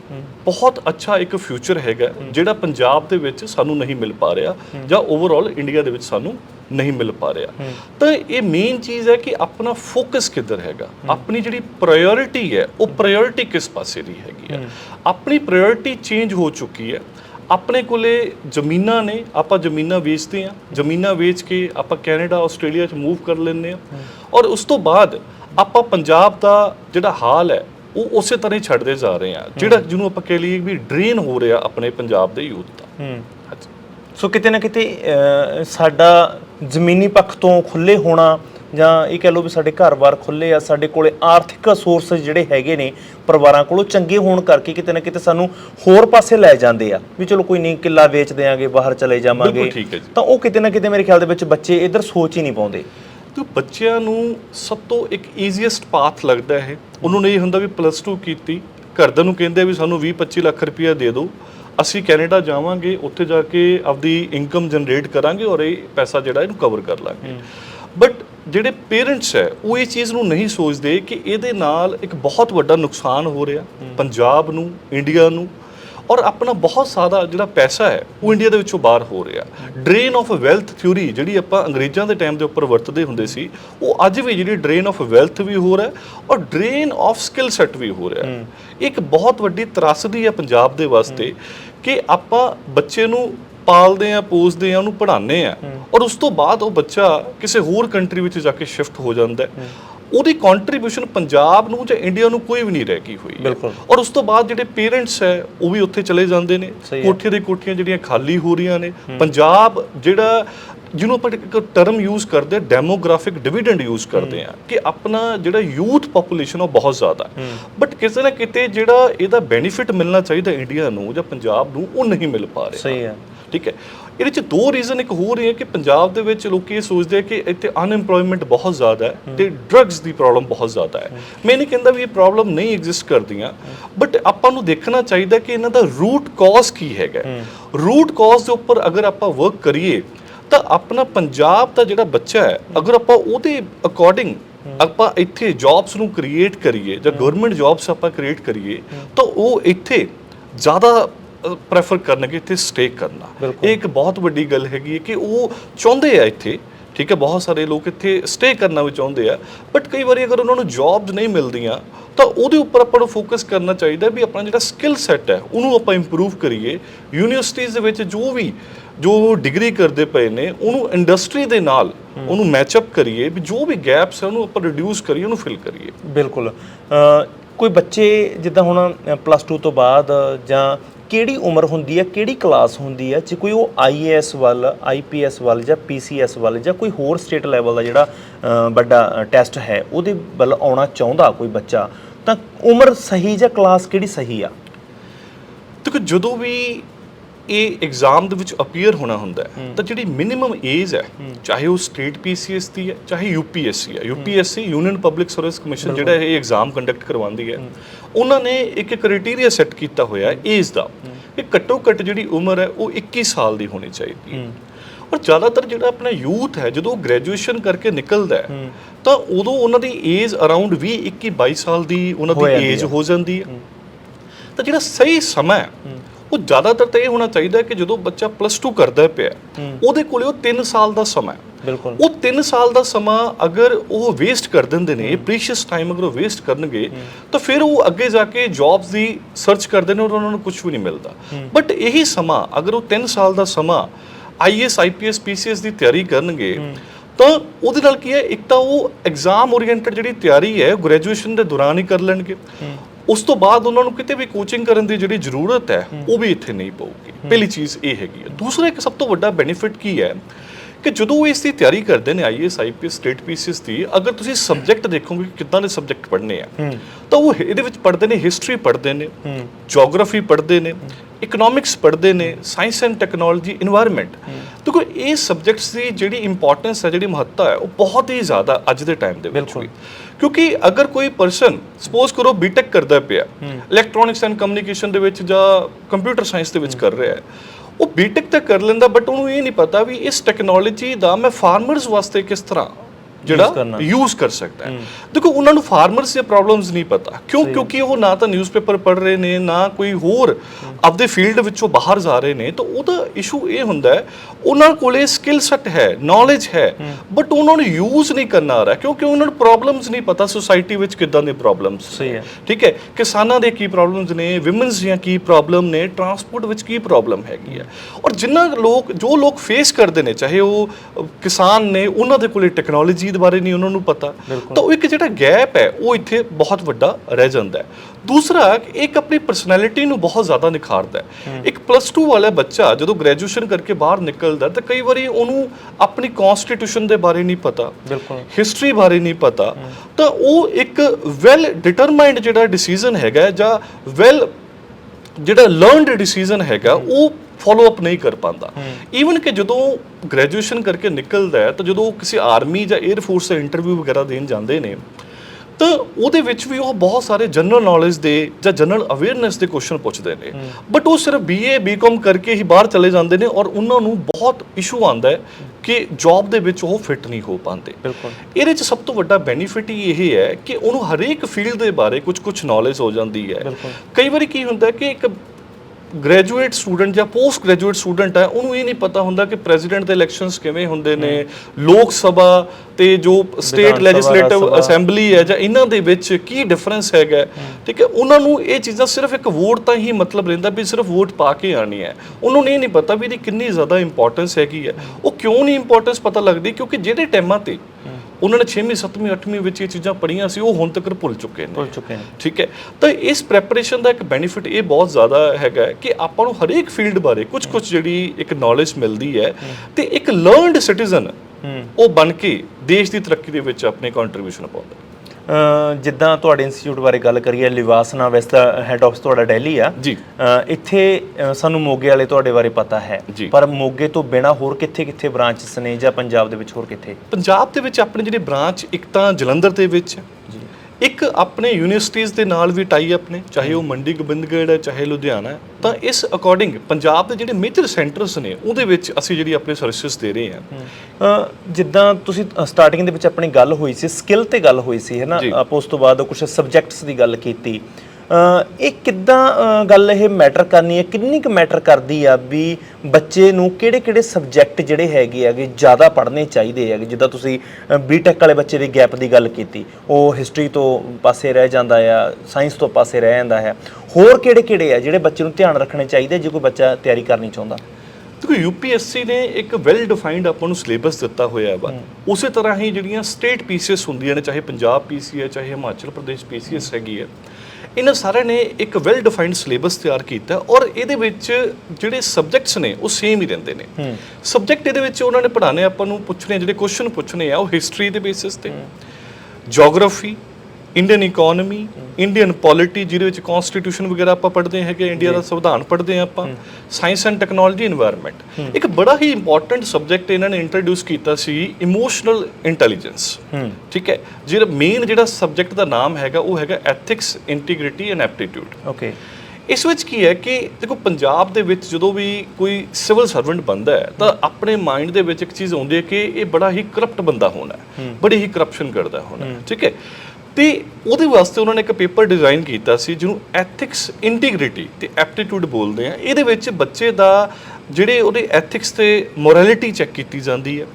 ਬਹੁਤ ਅੱਛਾ ਇੱਕ ਫਿਊਚਰ ਹੈਗਾ ਜਿਹੜਾ ਪੰਜਾਬ ਦੇ ਵਿੱਚ ਸਾਨੂੰ ਨਹੀਂ ਮਿਲ ਪਾ ਰਿਹਾ ਜਾਂ ਓਵਰਆਲ ਇੰਡੀਆ ਦੇ ਵਿੱਚ ਸਾਨੂੰ ਨਹੀਂ ਮਿਲ ਪਾ ਰਿਹਾ। ਤਾਂ ਇਹ ਮੇਨ ਚੀਜ਼ ਹੈ ਕਿ ਆਪਣਾ ਫੋਕਸ ਕਿੱਧਰ ਹੈਗਾ? ਆਪਣੀ ਜਿਹੜੀ ਪ੍ਰਾਇੋਰਟੀ ਹੈ ਉਹ ਪ੍ਰਾਇੋਰਟੀ ਕਿਸ ਪਾਸੇ ਦੀ ਹੈਗੀ ਹੈ? ਆਪਣੀ ਪ੍ਰਾਇੋਰਟੀ ਚੇਂਜ ਹੋ ਚੁੱਕੀ ਹੈ ਆਪਣੇ ਕੋਲੇ ਜ਼ਮੀਨਾਂ ਨੇ ਆਪਾਂ ਜ਼ਮੀਨਾਂ ਵੇਚਦੇ ਆ ਜ਼ਮੀਨਾਂ ਵੇਚ ਕੇ ਆਪਾਂ ਕੈਨੇਡਾ ਆਸਟ੍ਰੇਲੀਆ 'ਚ ਮੂਵ ਕਰ ਲੈਂਦੇ ਆ ਔਰ ਉਸ ਤੋਂ ਬਾਅਦ ਆਪਾਂ ਪੰਜਾਬ ਦਾ ਜਿਹੜਾ ਹਾਲ ਹੈ ਉਹ ਉਸੇ ਤਰ੍ਹਾਂ ਹੀ ਛੱਡਦੇ ਜਾ ਰਹੇ ਆ ਜਿਹੜਾ ਜਿਹਨੂੰ ਆਪਾਂ ਕਹਿ ਲਈਏ ਵੀ ਡਰੇਨ ਹੋ ਰਿਹਾ ਆਪਣੇ ਪੰਜਾਬ ਦੇ ਯੂਥ ਦਾ। ਸੋ ਕਿਤੇ ਨਾ ਕਿਤੇ ਅਹ, ਸਾਡਾ ਜ਼ਮੀਨੀ ਪੱਖ ਤੋਂ ਖੁੱਲੇ ਹੋਣਾ ਜਾਂ ਇਹ ਕਹਿ ਲਓ ਵੀ ਸਾਡੇ ਘਰ-ਬਾਰ ਖੁੱਲੇ ਆ ਸਾਡੇ ਕੋਲੇ ਆਰਥਿਕ ਸੋਰਸ ਜਿਹੜੇ ਹੈਗੇ ਨੇ ਪਰਿਵਾਰਾਂ ਕੋਲੋਂ ਚੰਗੇ ਹੋਣ ਕਰਕੇ ਕਿਤੇ ਨਾ ਕਿਤੇ ਸਾਨੂੰ ਹੋਰ ਪਾਸੇ ਲੈ ਜਾਂਦੇ ਆ ਵੀ ਚਲੋ ਕੋਈ ਨਹੀਂ ਕਿੱਲਾ ਵੇਚ ਦਿਆਂਗੇ ਬਾਹਰ ਚਲੇ ਜਾਵਾਂਗੇ। ਬਿਲਕੁਲ ਠੀਕ ਹੈ ਜੀ। ਤਾਂ ਉਹ ਕਿਤੇ ਨਾ ਕਿਤੇ ਮੇਰੇ ਖਿਆਲ ਦੇ ਵਿੱਚ ਬੱਚੇ ਇੱਧਰ ਸੋਚ ਹੀ ਨਹੀਂ ਪਾਉਂਦੇ। ਤੇ ਬੱਚਿਆਂ ਨੂੰ ਸਭ ਤੋਂ ਇੱਕ ਈਜ਼ੀਐਸਟ ਪਾਥ ਲੱਗਦਾ ਹੈ ਉਹਨਾਂ ਨੂੰ ਇਹ ਹੁੰਦਾ ਵੀ ਪਲੱਸ 2 ਕੀਤੀ ਘਰਦਿਆਂ ਨੂੰ ਕਹਿੰਦੇ ਆ ਵੀ ਸਾਨੂੰ 20 25 ਲੱਖ ਰੁਪਇਆ ਦੇ ਦਿਓ। ਅਸੀਂ ਕੈਨੇਡਾ ਜਾਵਾਂਗੇ ਉੱਥੇ ਜਾ ਕੇ ਆਪਦੀ ਇਨਕਮ ਜਨਰੇਟ ਕਰਾਂਗੇ ਔਰ ਇਹ ਪੈਸਾ ਜਿਹੜਾ ਇਹਨੂੰ ਕਵਰ ਕਰ ਲਾਂਗੇ। ਬਟ ਜਿਹੜੇ ਪੇਰੈਂਟਸ ਹੈ ਉਹ ਇਹ ਚੀਜ਼ ਨੂੰ ਨਹੀਂ ਸੋਚਦੇ ਕਿ ਇਹਦੇ ਨਾਲ ਇੱਕ ਬਹੁਤ ਵੱਡਾ ਨੁਕਸਾਨ ਹੋ ਰਿਹਾ। ਪੰਜਾਬ ਨੂੰ ਇੰਡੀਆ ਨੂੰ ਔਰ ਆਪਣਾ ਬਹੁਤ ਸਾਰਾ ਜਿਹੜਾ ਪੈਸਾ ਹੈ ਉਹ ਇੰਡੀਆ ਦੇ ਵਿੱਚੋਂ ਬਾਹਰ ਹੋ ਰਿਹਾ। ਡਰੇਨ ਆਫ ਵੈਲਥ ਥਿਊਰੀ ਜਿਹੜੀ ਆਪਾਂ ਅੰਗਰੇਜ਼ਾਂ ਦੇ ਟਾਈਮ ਦੇ ਉੱਪਰ ਵਰਤਦੇ ਹੁੰਦੇ ਸੀ ਉਹ ਅੱਜ ਵੀ ਜਿਹੜੀ ਡਰੇਨ ਆਫ ਵੈਲਥ ਵੀ ਹੋ ਰਿਹਾ ਔਰ ਡਰੇਨ ਆਫ ਸਕਿੱਲ ਸੈਟ ਵੀ ਹੋ ਰਿਹਾ। ਇੱਕ ਬਹੁਤ ਵੱਡੀ ਤਰਾਸਦੀ ਹੈ ਪੰਜਾਬ ਦੇ ਵਾਸਤੇ ਕਿ ਆਪਾਂ ਬੱਚੇ ਨੂੰ ਪਾਲਦੇ ਆ ਪੋਸਦੇ ਆ ਉਹਨੂੰ ਪੜ੍ਹਾਉਂਦੇ ਆ ਔਰ ਉਸ ਤੋਂ ਬਾਅਦ ਉਹ ਬੱਚਾ ਕਿਸੇ ਹੋਰ ਕੰਟਰੀ ਵਿੱਚ ਜਾ ਕੇ ਸ਼ਿਫਟ ਹੋ ਜਾਂਦਾ ਹੈ। ਉਹਦੀ ਕੰਟਰੀਬਿਊਸ਼ਨ ਪੰਜਾਬ ਨੂੰ ਜਾਂ ਇੰਡੀਆ ਨੂੰ ਕੋਈ ਵੀ ਨਹੀਂ ਰਹਿ ਗਈ ਹੋਈ ਹੈ। ਔਰ ਉਸ ਤੋਂ ਬਾਅਦ ਜਿਹੜੇ ਪੇਰੈਂਟਸ ਹੈ ਉਹ ਵੀ ਉੱਥੇ ਚਲੇ ਜਾਂਦੇ ਨੇ। ਹੈ। ਕੋਠੇ ਦੇ ਕੋਠੀਆਂ ਜਿਹੜੀਆਂ ਖਾਲੀ ਹੋ ਰਹੀਆਂ ਨੇ। ਪੰਜਾਬ ਜਿਹੜਾ ਜਿਹਨੂੰ ਆਪਾਂ ਇੱਕ ਟਰਮ ਯੂਜ਼ ਕਰਦੇ ਡੈਮੋਗ੍ਰਾਫਿਕ ਡਿਵੀਡੈਂਡ ਯੂਜ਼ ਕਰਦੇ ਆ ਕਿ ਆਪਣਾ ਜਿਹੜਾ ਯੂਥ ਪੋਪੂਲੇਸ਼ਨ ਉਹ ਬਹੁਤ ਜ਼ਿਆਦਾ ਬਟ ਕਿਸੇ ਨਾ ਕਿਤੇ ਜਿਹੜਾ ਇਹਦਾ ਬੈਨੀਫਿਟ ਮਿਲਣਾ ਚਾਹੀਦਾ ਇੰਡੀਆ ਨੂੰ ਜਾਂ ਪੰਜਾਬ ਨੂੰ ਉਹ ਨਹੀਂ ਮਿਲ ਪਾ ਰਿਹਾ। ਸਹੀ ਹੈ। ਠੀਕ ਹੈ। ਇਹਦੇ ਚ ਦੋ ਰੀਜ਼ਨ ਇੱਕ ਹੋਰ ਹੈ ਕਿ ਪੰਜਾਬ ਦੇ ਵਿੱਚ ਲੋਕੀ ਇਹ ਸੋਚਦੇ ਆ ਕਿ ਇੱਥੇ ਅਨਐਮਪਲੋਇਮੈਂਟ ਬਹੁਤ ਜ਼ਿਆਦਾ ਹੈ ਤੇ ਡਰੱਗਸ ਦੀ ਪ੍ਰੋਬਲਮ ਬਹੁਤ ਜ਼ਿਆਦਾ ਹੈ। ਮੈਂ ਨਹੀਂ ਕਹਿੰਦਾ ਵੀ ਇਹ ਪ੍ਰੋਬਲਮ ਨਹੀਂ ਐਗਜ਼ਿਸਟ ਕਰਦੀਆਂ ਬਟ ਆਪਾਂ ਨੂੰ ਦੇਖਣਾ ਚਾਹੀਦਾ ਕਿ ਇਹਨਾਂ ਦਾ ਰੂਟ ਕਾਜ਼ ਕੀ ਹੈਗਾ ਰੂਟ ਕਾਜ਼ ਦੇ ਉੱਪਰ ਅਗਰ ਆਪਾਂ ਵਰਕ ਕਰੀਏ ਤਾਂ ਆਪਣਾ ਪੰਜਾਬ ਦਾ ਜਿਹੜਾ ਬੱਚਾ ਹੈ ਅਗਰ ਆਪਾਂ ਉਹਦੇ ਅਕੋਰਡਿੰਗ ਆਪਾਂ ਇੱਥੇ ਜੌਬਸ ਨੂੰ ਕ੍ਰੀਏਟ ਕਰੀਏ ਜਾਂ ਗਵਰਨਮੈਂਟ ਜੌਬਸ ਆਪਾਂ ਕ੍ਰੀਏਟ ਕਰੀਏ ਤਾਂ ਉਹ ਇੱਥੇ ਜ਼ਿਆਦਾ ਪ੍ਰੈਫਰ ਕਰਨਗੇ ਇੱਥੇ ਸਟੇ ਕਰਨਾ। ਇਹ ਇੱਕ ਬਹੁਤ ਵੱਡੀ ਗੱਲ ਹੈਗੀ ਹੈ ਕਿ ਉਹ ਚਾਹੁੰਦੇ ਆ ਇੱਥੇ ਠੀਕ ਹੈ ਬਹੁਤ ਸਾਰੇ ਲੋਕ ਇੱਥੇ ਸਟੇ ਕਰਨਾ ਵੀ ਚਾਹੁੰਦੇ ਆ ਬਟ ਕਈ ਵਾਰੀ ਅਗਰ ਉਹਨਾਂ ਨੂੰ ਜੌਬਸ ਨਹੀਂ ਮਿਲਦੀਆਂ ਤਾਂ ਉਹਦੇ ਉੱਪਰ ਆਪਾਂ ਨੂੰ ਫੋਕਸ ਕਰਨਾ ਚਾਹੀਦਾ ਵੀ ਆਪਣਾ ਜਿਹੜਾ ਸਕਿੱਲ ਸੈੱਟ ਹੈ ਉਹਨੂੰ ਆਪਾਂ ਇੰਪਰੂਵ ਕਰੀਏ। ਯੂਨੀਵਰਸਿਟੀਜ਼ ਦੇ ਵਿੱਚ ਜੋ ਵੀ ਜੋ ਡਿਗਰੀ ਕਰਦੇ ਪਏ ਨੇ ਉਹਨੂੰ ਇੰਡਸਟਰੀ ਦੇ ਨਾਲ ਉਹਨੂੰ ਮੈਚ ਅਪ ਕਰੀਏ ਵੀ ਜੋ ਵੀ ਗੈਪਸ ਹੈ ਉਹਨੂੰ ਆਪਾਂ ਰਿਡਿਊਸ ਕਰੀਏ ਉਹਨੂੰ ਫਿਲ ਕਰੀਏ। ਬਿਲਕੁਲ। ਕੋਈ ਬੱਚੇ ਜਿੱਦਾਂ ਹੁਣ ਪਲੱਸ 2 ਤੋਂ ਬਾਅਦ ਜਾਂ ਕਿਹੜੀ ਉਮਰ ਹੁੰਦੀ ਹੈ, ਕਿਹੜੀ ਕਲਾਸ ਹੁੰਦੀ ਹੈ, ਜੇ ਕੋਈ ਉਹ ਆਈਏਐਸ ਵੱਲ ਆਈਪੀਐਸ ਵੱਲ ਜਾਂ ਪੀਸੀਐਸ ਵੱਲ ਜਾਂ ਕੋਈ ਹੋਰ ਸਟੇਟ ਲੈਵਲ ਦਾ ਜਿਹੜਾ ਵੱਡਾ ਟੈਸਟ ਹੈ, ਉਹਦੇ ਵੱਲ ਆਉਣਾ ਚਾਹੁੰਦਾ ਕੋਈ ਬੱਚਾ, ਤਾਂ ਉਮਰ ਸਹੀ ਜਾਂ ਕਲਾਸ ਕਿਹੜੀ ਸਹੀ ਆ? ਦੇਖੋ, ਜਦੋਂ ਵੀ ਇਹ ਐਗਜ਼ਾਮ ਦੇ ਵਿੱਚ ਅਪੀਅਰ ਹੋਣਾ ਹੁੰਦਾ ਹੈ ਤਾਂ ਜਿਹੜੀ ਮਿਨੀਮਮ ਏਜ ਹੈ ਚਾਹੇ ਉਹ ਸਟੇਟ ਪੀਸੀਐਸ ਦੀ ਹੈ ਚਾਹੇ ਯੂਪੀਐਸਸੀ ਹੈ UPSC union public service commission ਜਿਹੜਾ ਇਹ ਐਗਜ਼ਾਮ ਕੰਡਕਟ ਕਰਵਾਉਂਦੀ ਹੈ ਉਹਨਾਂ ਨੇ ਇੱਕ ਕ੍ਰਾਈਟੇਰੀਆ ਸੈੱਟ ਕੀਤਾ ਹੋਇਆ ਹੈ ਏਜ ਦਾ ਕਿ ਘੱਟੋ ਘੱਟ ਜਿਹੜੀ ਉਮਰ ਹੈ ਉਹ 21 ਸਾਲ ਦੀ ਹੋਣੀ ਚਾਹੀਦੀ ਹੈ। ਔਰ ਜ਼ਿਆਦਾਤਰ ਜਿਹੜਾ ਆਪਣਾ ਯੂਥ ਹੈ ਜਦੋਂ ਗ੍ਰੈਜੂਏਸ਼ਨ ਕਰਕੇ ਨਿਕਲਦਾ ਹੈ ਤਾਂ ਉਦੋਂ ਉਹਨਾਂ ਦੀ ਏਜ ਅਰਾਊਂਡ 20 21 22 ਸਾਲ ਦੀ ਉਹਨਾਂ ਦੀ ਏਜ। ਹੋ। ਜਾਂਦੀ ਹੈ। ਤਾਂ ਜਿਹੜਾ ਸਹੀ ਸਮਾਂ ਹੈ। ਉਹ ਜ਼ਿਆਦਾਤਰ ਤਾਂ ਇਹ ਹੋਣਾ ਚਾਹੀਦਾ ਕਿ ਜਦੋਂ ਬੱਚਾ ਪਲੱਸ 2 ਕਰਦਾ ਪਿਆ ਉਹਦੇ ਕੋਲੇ ਉਹ 3 ਸਾਲ ਦਾ ਸਮਾਂ ਹੈ। ਬਿਲਕੁਲ। ਉਹ 3 ਸਾਲ ਦਾ ਸਮਾਂ ਅਗਰ ਉਹ ਵੇਸਟ ਕਰ ਦਿੰਦੇ ਨੇ ਪ੍ਰੀਸ਼ੀਅਸ ਟਾਈਮ ਅਗਰ ਉਹ ਵੇਸਟ ਕਰਨਗੇ ਤਾਂ ਫਿਰ ਉਹ ਅੱਗੇ ਜਾ ਕੇ ਜੌਬਸ ਦੀ ਸਰਚ ਕਰਦੇ ਨੇ ਔਰ ਉਹਨਾਂ ਨੂੰ ਕੁਝ ਵੀ ਨਹੀਂ ਮਿਲਦਾ। ਬਟ ਇਹੀ ਸਮਾਂ ਅਗਰ ਉਹ 3 ਸਾਲ ਦਾ ਸਮਾਂ ਆਈਐਸ ਆਈਪੀਐਸ ਪੀਸੀਐਸ ਦੀ ਤਿਆਰੀ ਕਰਨਗੇ ਤਾਂ ਉਹਦੇ ਨਾਲ ਕੀ ਹੈ? ਇੱਕ ਤਾਂ ਉਹ ਐਗਜ਼ਾਮ ਓਰੀਐਂਟਡ ਜਿਹੜੀ ਤਿਆਰੀ ਹੈ ਗ੍ਰੈਜੂਏਸ਼ਨ ਦੇ ਦੌਰਾਨ ਹੀ ਕਰ ਲੈਣਗੇ। ਉਸ ਤੋਂ ਬਾਅਦ ਉਹਨਾਂ ਨੂੰ ਕਿਤੇ ਵੀ ਕੋਚਿੰਗ ਕਰਨ ਦੀ ਜਿਹੜੀ ਜ਼ਰੂਰਤ ਹੈ ਉਹ ਵੀ ਇੱਥੇ ਨਹੀਂ ਪਊਗੀ। ਪਹਿਲੀ ਚੀਜ਼ ਇਹ ਹੈਗੀ ਹੈ। ਦੂਸਰਾ ਇੱਕ ਸਭ ਤੋਂ ਵੱਡਾ ਬੈਨੀਫਿਟ ਕੀ ਹੈ? ਕਿ ਜਦੋਂ ਇਸ ਦੀ ਤਿਆਰੀ ਕਰਦੇ ਨੇ ਆਈਐਸ ਆਈਪੀਐਸ ਸਟੇਟ ਪੀਸਿਸ ਦੀ ਅਗਰ ਤੁਸੀਂ ਸਬਜੈਕਟ ਦੇਖੋਗੇ ਕਿ ਕਿੱਦਾਂ ਦੇ ਸਬਜੈਕਟ ਪੜ੍ਹਨੇ ਆ ਤਾਂ ਉਹ ਇਹਦੇ ਵਿੱਚ ਪੜ੍ਹਦੇ ਨੇ ਹਿਸਟਰੀ ਪੜ੍ਹਦੇ ਨੇ ਜੀਓਗ੍ਰਾਫੀ ਪੜ੍ਹਦੇ ਨੇ ਇਕਨੋਮਿਕਸ ਪੜ੍ਹਦੇ ਨੇ ਸਾਇੰਸ ਐਂਡ ਟੈਕਨੋਲੋਜੀ এনवायरमेंट ਦੇਖੋ ਇਹ ਸਬਜੈਕਟਸ ਦੀ ਜਿਹੜੀ ਇੰਪੋਰਟੈਂਸ ਹੈ ਜਿਹੜੀ ਮਹੱਤਤਾ ਹੈ ਉਹ ਬਹੁਤ ਹੀ ਜ਼ਿਆਦਾ ਅੱਜ ਦੇ ਟਾਈਮ ਦੇ ਵਿੱਚ ਹੋਈ। ਕਿਉਂਕਿ ਅਗਰ ਕੋਈ ਪਰਸਨ ਸਪੋਜ਼ ਕਰੋ ਬੀਟੈਕ ਕਰਦਾ ਪਿਆ ਇਲੈਕਟ੍ਰੋਨਿਕਸ ਐਂਡ ਕਮਿਊਨੀਕੇਸ਼ਨ ਦੇ ਵਿੱਚ ਜਾਂ ਕੰਪਿਊਟਰ ਸਾਇੰਸ ਦੇ ਵਿੱਚ ਕਰ ਰਿਹਾ ਹੈ ਉਹ ਬੀਟੈਕ ਤਾਂ ਕਰ ਲੈਂਦਾ ਬਟ ਉਹਨੂੰ ਇਹ ਨਹੀਂ ਪਤਾ ਵੀ ਇਸ ਟੈਕਨੋਲੋਜੀ ਦਾ ਮੈਂ ਫਾਰਮਰਸ ਵਾਸਤੇ ਕਿਸ ਤਰ੍ਹਾਂ ਜਿਹੜਾ। ਯੂਜ਼ ਕਰ ਸਕਦਾ ਹੈ। ਦੇਖੋ ਉਹਨਾਂ ਨੂੰ ਫਾਰਮਰਸ ਦੇ ਪ੍ਰੋਬਲਮਸ ਨਹੀਂ ਪਤਾ। ਕਿਉਂ? ਕਿਉਂਕਿ ਉਹ ਨਾ ਤਾਂ ਨਿਊਜ਼ਪੇਪਰ ਪੜ੍ਹ ਰਹੇ ਨੇ ਨਾ ਕੋਈ ਹੋਰ ਆਪਦੇ ਫੀਲਡ ਵਿੱਚੋਂ ਬਾਹਰ ਜਾ ਰਹੇ ਨੇ। ਤਾਂ ਉਹਦਾ ਇਸ਼ੂ ਇਹ ਹੁੰਦਾ ਹੈ ਉਹਨਾਂ ਕੋਲੇ ਸਕਿੱਲ ਸੈਟ ਹੈ ਨੌਲੇਜ ਹੈ ਬਟ ਉਹਨਾਂ ਨੂੰ ਯੂਜ਼ ਨਹੀਂ ਕਰਨਾ ਆ ਰਿਹਾ। ਕਿਉਂਕਿ ਉਹਨਾਂ ਨੂੰ ਪ੍ਰੋਬਲਮਸ ਨਹੀਂ ਪਤਾ ਸੋਸਾਇਟੀ ਵਿੱਚ ਕਿੱਦਾਂ ਦੇ ਪ੍ਰੋਬਲਮਸ ਸਹੀ ਹੈ। ਠੀਕ ਹੈ? ਕਿਸਾਨਾਂ ਦੇ ਕੀ ਪ੍ਰੋਬਲਮਸ ਨੇ ਵਿਮਨਸ ਦੀਆਂ ਕੀ ਪ੍ਰੋਬਲਮ ਨੇ ਟਰਾਂਸਪੋਰਟ ਵਿੱਚ ਕੀ ਪ੍ਰੋਬਲਮ ਹੈਗੀ ਹੈ? ਔਰ ਜਿੰਨਾ ਲੋਕ ਜੋ ਲੋਕ ਫੇਸ ਕਰਦੇ ਨੇ ਚਾਹੇ ਉਹ ਕਿਸਾਨ ਨੇ ਉਹਨਾਂ ਦੇ ਕੋਲੇ ਟੈਕਨੋਲੋਜੀ ਦੇ ਬਾਰੇ ਨਹੀਂ ਉਹਨਾਂ ਨੂੰ ਪਤਾ। ਤਾਂ ਉਹ ਇੱਕ ਜਿਹੜਾ ਗੈਪ ਹੈ ਉਹ ਇੱਥੇ ਬਹੁਤ ਵੱਡਾ ਰਹਿ ਜਾਂਦਾ ਹੈ। ਦੂਸਰਾ ਇੱਕ ਆਪਣੀ ਪਰਸਨੈਲਿਟੀ ਨੂੰ ਬਹੁਤ ਜ਼ਿਆਦਾ ਨਿਖਾਰਦਾ ਹੈ। ਇੱਕ ਪਲੱਸ 2 ਵਾਲਾ ਬੱਚਾ ਜਦੋਂ ਗ੍ਰੈਜੂਏਸ਼ਨ ਕਰਕੇ ਬਾਹਰ ਨਿਕਲਦਾ ਤਾਂ ਕਈ ਵਾਰੀ ਉਹਨੂੰ ਆਪਣੀ ਕਨਸਟੀਟਿਊਸ਼ਨ ਦੇ ਬਾਰੇ ਨਹੀਂ ਪਤਾ। ਹਿਸਟਰੀ ਬਾਰੇ ਨਹੀਂ ਪਤਾ। ਤਾਂ ਉਹ ਇੱਕ ਵੈਲ ਡਿਟਰਮਾਈਂਡ ਜਿਹੜਾ ਡਿਸੀਜਨ ਹੈਗਾ ਜਾਂ ਵੈਲ ਜਿਹੜਾ ਲਰਨਡ ਡਿਸੀਜਨ ਹੈਗਾ ਉਹ ਫਾਲੋ ਅਪ ਨਹੀਂ ਕਰ ਪਾਉਂਦਾ। ਈਵਨ ਕਿ ਜਦੋਂ ਗ੍ਰੈਜੂਏਸ਼ਨ ਕਰਕੇ ਨਿਕਲਦਾ ਹੈ ਤਾਂ ਜਦੋਂ ਉਹ ਕਿਸੇ ਆਰਮੀ ਜਾਂ 에ਅਰ ਫੋਰਸ ਦਾ ਇੰਟਰਵਿਊ ਵਗੈਰਾ ਦੇਣ ਜਾਂਦੇ ਨੇ ਤਾਂ ਉਹਦੇ ਵਿੱਚ ਵੀ ਉਹ ਬਹੁਤ ਸਾਰੇ ਜਨਰਲ ਨੌਲੇਜ ਦੇ ਜਾਂ ਜਨਰਲ ਅਵੇਅਰਨੈਸ ਦੇ ਕੁਐਸਚਨ ਪੁੱਛਦੇ ਨੇ। ਬਟ ਉਹ ਸਿਰਫ ਬੀਏ ਬੀਕਾਮ ਕਰਕੇ ਹੀ ਬਾਹਰ ਚਲੇ ਜਾਂਦੇ ਨੇ ਔਰ ਉਹਨਾਂ ਨੂੰ ਬਹੁਤ ਇਸ਼ੂ ਆਉਂਦਾ ਹੈ ਕਿ ਜੌਬ ਦੇ ਵਿੱਚ ਉਹ ਫਿੱਟ ਨਹੀਂ ਹੋ ਪਾਉਂਦੇ। ਬਿਲਕੁਲ। ਇਹਦੇ ਚ ਸਭ ਤੋਂ ਵੱਡਾ ਬੈਨੀਫਿਟ ਹੀ ਇਹ ਹੈ ਕਿ ਉਹਨੂੰ ਹਰੇਕ ਫੀਲਡ ਦੇ ਬਾਰੇ ਕੁਝ ਕੁਝ ਨੌਲੇਜ ਹੋ ਜਾਂਦੀ ਹੈ। ਕਈ ਵਾਰੀ ਕੀ ਹੁੰਦਾ ਹੈ ਕਿ ਇੱਕ ਗ੍ਰੈਜੂਏਟ ਸਟੂਡੈਂਟ ਜਾਂ ਪੋਸਟ ਗ੍ਰੈਜੂਏਟ ਸਟੂਡੈਂਟ ਹੈ ਉਹਨੂੰ ਇਹ ਨਹੀਂ ਪਤਾ ਹੁੰਦਾ ਕਿ ਪ੍ਰੈਜ਼ੀਡੈਂਟ ਦੇ ਇਲੈਕਸ਼ਨਸ ਕਿਵੇਂ ਹੁੰਦੇ ਨੇ ਲੋਕ ਸਭਾ ਤੇ ਜੋ ਸਟੇਟ ਲੈਜਿਸਲੇਟਿਵ। ਅਸੈਂਬਲੀ ਹੈ ਜਾਂ ਇਹਨਾਂ ਦੇ ਵਿੱਚ ਕੀ ਡਿਫਰੈਂਸ ਹੈਗਾ ਠੀਕ ਹੈ ਉਹਨਾਂ ਨੂੰ ਇਹ ਚੀਜ਼ਾਂ ਸਿਰਫ ਇੱਕ ਵੋਟ ਤਾਂ ਹੀ ਮਤਲਬ ਰਹਿੰਦਾ ਵੀ ਸਿਰਫ ਵੋਟ ਪਾ ਕੇ ਆਣੀ ਹੈ। ਉਹਨਾਂ ਨੂੰ ਇਹ ਨਹੀਂ ਪਤਾ ਵੀ ਇਹਦੀ ਕਿੰਨੀ ਜ਼ਿਆਦਾ ਇੰਪੋਰਟੈਂਸ ਹੈਗੀ ਹੈ। ਉਹ ਕਿਉਂ ਨਹੀਂ ਇੰਪੋਰਟੈਂਸ ਪਤਾ ਲੱਗਦੀ? ਕਿਉਂਕਿ ਜਿਹੜੇ ਟਾਈਮਾਂ ਤੇ ਉਹਨਾਂ ਨੇ 6ਵੀਂ 7ਵੀਂ 8ਵੀਂ ਵਿੱਚ ਇਹ ਚੀਜ਼ਾਂ ਪੜ੍ਹੀਆਂ ਸੀ ਉਹ ਹੁਣ ਤੱਕ ਭੁੱਲ ਚੁੱਕੇ ਨੇ। ਭੁੱਲ ਚੁੱਕੇ ਨੇ। ਠੀਕ ਹੈ? ਤਾਂ ਇਸ ਪ੍ਰੈਪਰੇਸ਼ਨ ਦਾ ਇੱਕ ਬੈਨੀਫਿਟ ਇਹ ਬਹੁਤ ਜ਼ਿਆਦਾ ਹੈਗਾ ਕਿ ਆਪਾਂ ਨੂੰ ਹਰੇਕ ਫੀਲਡ ਬਾਰੇ ਕੁਝ ਕੁਝ ਜਿਹੜੀ ਇੱਕ ਨੌਲੇਜ ਮਿਲਦੀ ਹੈ ਤੇ ਇੱਕ ਲਰਨਡ ਸਿਟੀਜ਼ਨ ਉਹ ਬਣ ਕੇ ਦੇਸ਼ ਦੀ ਤਰੱਕੀ ਦੇ ਵਿੱਚ ਆਪਣੀ ਕੰਟਰੀਬਿਊਸ਼ਨ ਪਾਉਂਦਾ। ਜਿੱਦਾਂ ਤੁਹਾਡੇ ਇੰਸਟੀਚਿਊਟ ਬਾਰੇ ਗੱਲ ਕਰੀਏ ਲਿਵਾਸਨਾ ਵੈਸੇ ਤਾਂ ਹੈੱਡ ਆਫਿਸ ਤੁਹਾਡਾ ਦਿੱਲੀ ਆ ਜੀ ਇੱਥੇ ਸਾਨੂੰ ਮੋਗੇ ਵਾਲੇ ਤੁਹਾਡੇ ਬਾਰੇ ਪਤਾ ਹੈ। ਪਰ ਮੋਗੇ ਤੋਂ ਬਿਨਾ ਹੋਰ ਕਿੱਥੇ ਕਿੱਥੇ ਬ੍ਰਾਂਚਸ ਨੇ ਜਾਂ ਪੰਜਾਬ ਦੇ ਵਿੱਚ ਹੋਰ ਕਿੱਥੇ ਪੰਜਾਬ ਦੇ ਵਿੱਚ ਆਪਣੇ ਜਿਹੜੇ ਬ੍ਰਾਂਚ ਇੱਕ ਤਾਂ ਜਲੰਧਰ ਦੇ ਵਿੱਚ। ਇੱਕ ਆਪਣੇ ਯੂਨੀਵਰਸਿਟੀਜ਼ ਦੇ ਨਾਲ ਵੀ ਟਾਈ ਅਪ ਨੇ ਚਾਹੇ ਉਹ ਮੰਡੀ ਗੋਬਿੰਦਗੜ੍ਹ ਹੈ ਚਾਹੇ ਲੁਧਿਆਣਾ ਹੈ ਤਾਂ ਇਸ ਅਕੋਰਡਿੰਗ ਪੰਜਾਬ ਦੇ ਜਿਹੜੇ ਮੇਜਰ ਸੈਂਟਰਸ ਨੇ ਉਹਦੇ ਵਿੱਚ ਅਸੀਂ ਜਿਹੜੀ ਆਪਣੀ ਸਰਵਿਸਿਜ਼ ਦੇ ਰਹੇ ਹਾਂ। ਜਿੱਦਾਂ ਤੁਸੀਂ ਸਟਾਰਟਿੰਗ ਦੇ ਵਿੱਚ ਆਪਣੀ ਗੱਲ ਹੋਈ ਸੀ ਸਕਿੱਲ ਤੇ ਗੱਲ ਹੋਈ ਸੀ ਹੈ ਨਾ? ਉਸ ਤੋਂ ਬਾਅਦ ਕੁਝ ਸਬਜੈਕਟਸ ਦੀ ਗੱਲ ਕੀਤੀ। ਇਹ ਕਿੱਦਾਂ ਗੱਲ ਇਹ ਮੈਟਰ ਕਰਨੀ ਹੈ? ਕਿੰਨੀ ਕੁ ਮੈਟਰ ਕਰਦੀ ਆ ਵੀ ਬੱਚੇ ਨੂੰ ਕਿਹੜੇ ਕਿਹੜੇ ਸਬਜੈਕਟ ਜਿਹੜੇ ਹੈਗੇ ਹੈਗੇ ਜ਼ਿਆਦਾ ਪੜ੍ਹਨੇ ਚਾਹੀਦੇ ਹੈਗੇ? ਜਿੱਦਾਂ ਤੁਸੀਂ ਬੀਟੈਕ ਵਾਲੇ ਬੱਚੇ ਦੀ ਗੈਪ ਦੀ ਗੱਲ ਕੀਤੀ ਉਹ ਹਿਸਟਰੀ ਤੋਂ ਪਾਸੇ ਰਹਿ ਜਾਂਦਾ ਆ ਸਾਇੰਸ ਤੋਂ ਪਾਸੇ ਰਹਿ ਜਾਂਦਾ ਹੈ। ਹੋਰ ਕਿਹੜੇ ਕਿਹੜੇ ਆ ਜਿਹੜੇ ਬੱਚੇ ਨੂੰ ਧਿਆਨ ਰੱਖਣੇ ਚਾਹੀਦੇ ਜੇ ਕੋਈ ਬੱਚਾ ਤਿਆਰੀ ਕਰਨੀ ਚਾਹੁੰਦਾ? ਦੇਖੋ ਯੂਪੀਐਸਸੀ ਨੇ ਇੱਕ ਵੈਲ ਡਿਫਾਈਨਡ ਆਪਾਂ ਨੂੰ ਸਿਲੇਬਸ ਦਿੱਤਾ ਹੋਇਆ ਵਾ। ਉਸੇ ਤਰ੍ਹਾਂ ਹੀ ਜਿਹੜੀਆਂ ਸਟੇਟ ਪੀਸੀਐਸ ਹੁੰਦੀਆਂ ਨੇ ਚਾਹੇ ਪੰਜਾਬ ਪੀਸੀ ਹੈ ਚਾਹੇ ਹਿਮਾਚਲ ਪ੍ਰਦੇਸ਼ ਪੀਸੀਐਸ ਹੈਗੀ ਹੈ ਇਹਨਾਂ ਸਾਰਿਆਂ ਨੇ ਇੱਕ ਵੈਲ ਡਿਫਾਈਨਡ ਸਿਲੇਬਸ ਤਿਆਰ ਕੀਤਾ ਔਰ ਇਹਦੇ ਵਿੱਚ ਜਿਹੜੇ ਸਬਜੈਕਟਸ ਨੇ ਉਹ ਸੇਮ ਹੀ ਰਹਿੰਦੇ ਨੇ। ਸਬਜੈਕਟ ਇਹਦੇ ਵਿੱਚ ਉਹਨਾਂ ਨੇ ਪੜ੍ਹਾਣੇ ਆਪਾਂ ਨੂੰ ਪੁੱਛਣੇ ਜਿਹੜੇ ਕੁਐਸਚਨ ਪੁੱਛਣੇ ਆ ਉਹ ਹਿਸਟਰੀ ਦੇ ਬੇਸਿਸ ਤੇ geography Indian economy Indian polity ਜਿਹਦੇ ਵਿੱਚ ਕਨਸਟੀਟਿਊਸ਼ਨ ਵਗੈਰਾ ਆਪਾਂ ਪੜ੍ਹਦੇ ਹੈਗੇ ਇੰਡੀਆ ਦਾ ਸੰਵਿਧਾਨ ਪੜ੍ਹਦੇ ਆ ਆਪਾਂ ਸਾਇੰਸ ਐਂਡ ਟੈਕਨੋਲੋਜੀ এনवायरमेंट ਇੱਕ ਬੜਾ ਹੀ ਇੰਪੋਰਟੈਂਟ ਸਬਜੈਕਟ ਇਹਨਾਂ ਨੇ ਇੰਟਰੋਡਿਊਸ ਕੀਤਾ ਸੀ ਇਮੋਸ਼ਨਲ ਇੰਟੈਲੀਜੈਂਸ ਠੀਕ ਹੈ? ਜਿਹੜਾ ਮੇਨ ਜਿਹੜਾ ਸਬਜੈਕਟ ਦਾ ਨਾਮ ਹੈਗਾ ਉਹ ਹੈਗਾ ethics integrity and aptitude okay ਇਸ ਵਿੱਚ ਕੀ ਹੈ ਕਿ ਦੇਖੋ ਪੰਜਾਬ ਦੇ ਵਿੱਚ ਜਦੋਂ ਵੀ ਕੋਈ ਸਿਵਲ ਸਰਵੈਂਟ ਬੰਦਾ ਹੈ ਤਾਂ ਆਪਣੇ ਮਾਈਂਡ ਦੇ ਵਿੱਚ ਇੱਕ ਚੀਜ਼ ਆਉਂਦੀ ਹੈ ਕਿ ਇਹ ਬੜਾ ਹੀ ਕਰਪਟ ਬੰਦਾ ਹੋਣਾ ਹੈ ਬੜੀ ਹੀ ਕਰਪਸ਼ਨ ਕਰਦਾ ਹੋਣਾ ਠੀਕ ਹੈ? ਤੇ ਉਹਦੇ ਵਾਸਤੇ ਉਹਨਾਂ ਨੇ ਇੱਕ ਪੇਪਰ ਡਿਜ਼ਾਈਨ ਕੀਤਾ ਸੀ ਜਿਹਨੂੰ ਐਥਿਕਸ ਇੰਟੀਗ੍ਰਿਟੀ ਤੇ ਐਪਟੀਟਿਊਡ ਬੋਲਦੇ ਆ। ਇਹਦੇ ਵਿੱਚ ਬੱਚੇ ਦਾ ਜਿਹੜੇ ਉਹਦੇ ਐਥਿਕਸ ਤੇ ਮੋਰੈਲਿਟੀ ਚੈੱਕ ਕੀਤੀ ਜਾਂਦੀ ਹੈ।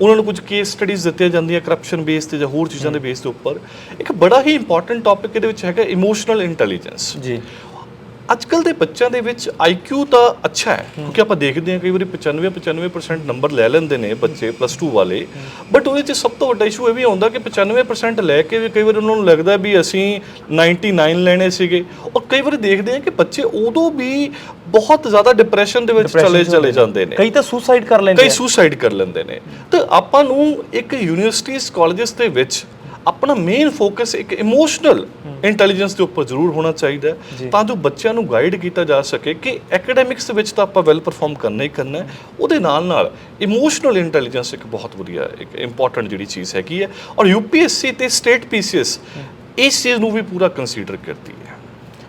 ਉਹਨਾਂ ਨੂੰ ਕੁਝ ਕੇਸ ਸਟੱਡੀਜ਼ ਦਿੱਤੀਆਂ ਜਾਂਦੀਆਂ ਕਰਪਸ਼ਨ ਬੇਸ ਤੇ ਜਾਂ ਹੋਰ ਚੀਜ਼ਾਂ ਦੇ ਬੇਸ ਦੇ ਉੱਪਰ। ਇੱਕ ਬੜਾ ਹੀ ਇੰਪੋਰਟੈਂਟ ਟੌਪਿਕ ਇਹਦੇ ਵਿੱਚ ਹੈਗਾ ਇਮੋਸ਼ਨਲ ਇੰਟੈਲੀਜੈਂਸ ਜੀ। ਅੱਜ ਕੱਲ ਦੇ ਬੱਚਿਆਂ ਦੇ ਵਿੱਚ IQ ਤਾਂ ਅੱਛਾ ਹੈ ਕਿਉਂਕਿ ਆਪਾਂ ਦੇਖਦੇ ਹਾਂ ਕਈ ਵਾਰੀ 95 95% ਨੰਬਰ ਲੈ ਲੈਂਦੇ ਨੇ ਬੱਚੇ ਪਲੱਸ 2 ਵਾਲੇ। ਬਟ ਉਹਦੇ 'ਚ ਸਭ ਤੋਂ ਵੱਡਾ ਇਸ਼ੂ ਇਹ ਵੀ ਆਉਂਦਾ ਕਿ 95% ਲੈ ਕੇ ਵੀ ਕਈ ਵਾਰੀ ਉਹਨਾਂ ਨੂੰ ਲੱਗਦਾ ਵੀ ਅਸੀਂ 99 ਲੈਣੇ ਸੀਗੇ। ਔਰ ਕਈ ਵਾਰੀ ਦੇਖਦੇ ਹਾਂ ਕਿ ਬੱਚੇ ਉਦੋਂ ਵੀ ਬਹੁਤ ਜ਼ਿਆਦਾ ਡਿਪਰੈਸ਼ਨ ਦੇ ਵਿੱਚ ਚਲੇ ਚਲੇ ਜਾਂਦੇ ਨੇ। ਕਈ ਤਾਂ ਸੁਸਾਈਡ ਕਰ ਲੈਂਦੇ ਕਈ ਸੁਸਾਈਡ ਕਰ ਲੈਂਦੇ ਨੇ। ਤੇ ਆਪਾਂ ਨੂੰ ਇੱਕ ਯੂਨੀਵਰਸਿਟੀਜ਼ ਕਾਲਜਸ ਦੇ ਵਿੱਚ ਆਪਣਾ ਮੇਨ ਫੋਕਸ ਇੱਕ ਇਮੋਸ਼ਨਲ ਇੰਟੈਲੀਜੈਂਸ ਦੇ ਉੱਪਰ ਜ਼ਰੂਰ ਹੋਣਾ ਚਾਹੀਦਾ ਤਾਂ ਜੋ ਬੱਚਿਆਂ ਨੂੰ ਗਾਈਡ ਕੀਤਾ ਜਾ ਸਕੇ ਕਿ ਐਕੈਡੈਮਿਕਸ ਵਿੱਚ ਤਾਂ ਆਪਾਂ ਵੈਲ ਪਰਫਾਰਮ ਕਰਨਾ ਹੀ ਕਰਨਾ ਹੈ। ਉਹਦੇ ਨਾਲ ਨਾਲ ਇਮੋਸ਼ਨਲ ਇੰਟੈਲੀਜੈਂਸ ਇੱਕ ਬਹੁਤ ਵਧੀਆ ਇੱਕ ਇੰਪੋਰਟੈਂਟ ਜਿਹੜੀ ਚੀਜ਼ ਹੈਗੀ ਹੈ। ਔਰ ਯੂਪੀਐਸਸੀ ਤੇ ਸਟੇਟ ਪੀਸੀਐਸ ਇਸ ਚੀਜ਼ ਨੂੰ ਵੀ ਪੂਰਾ ਕੰਸੀਡਰ ਕਰਦੀ ਹੈ।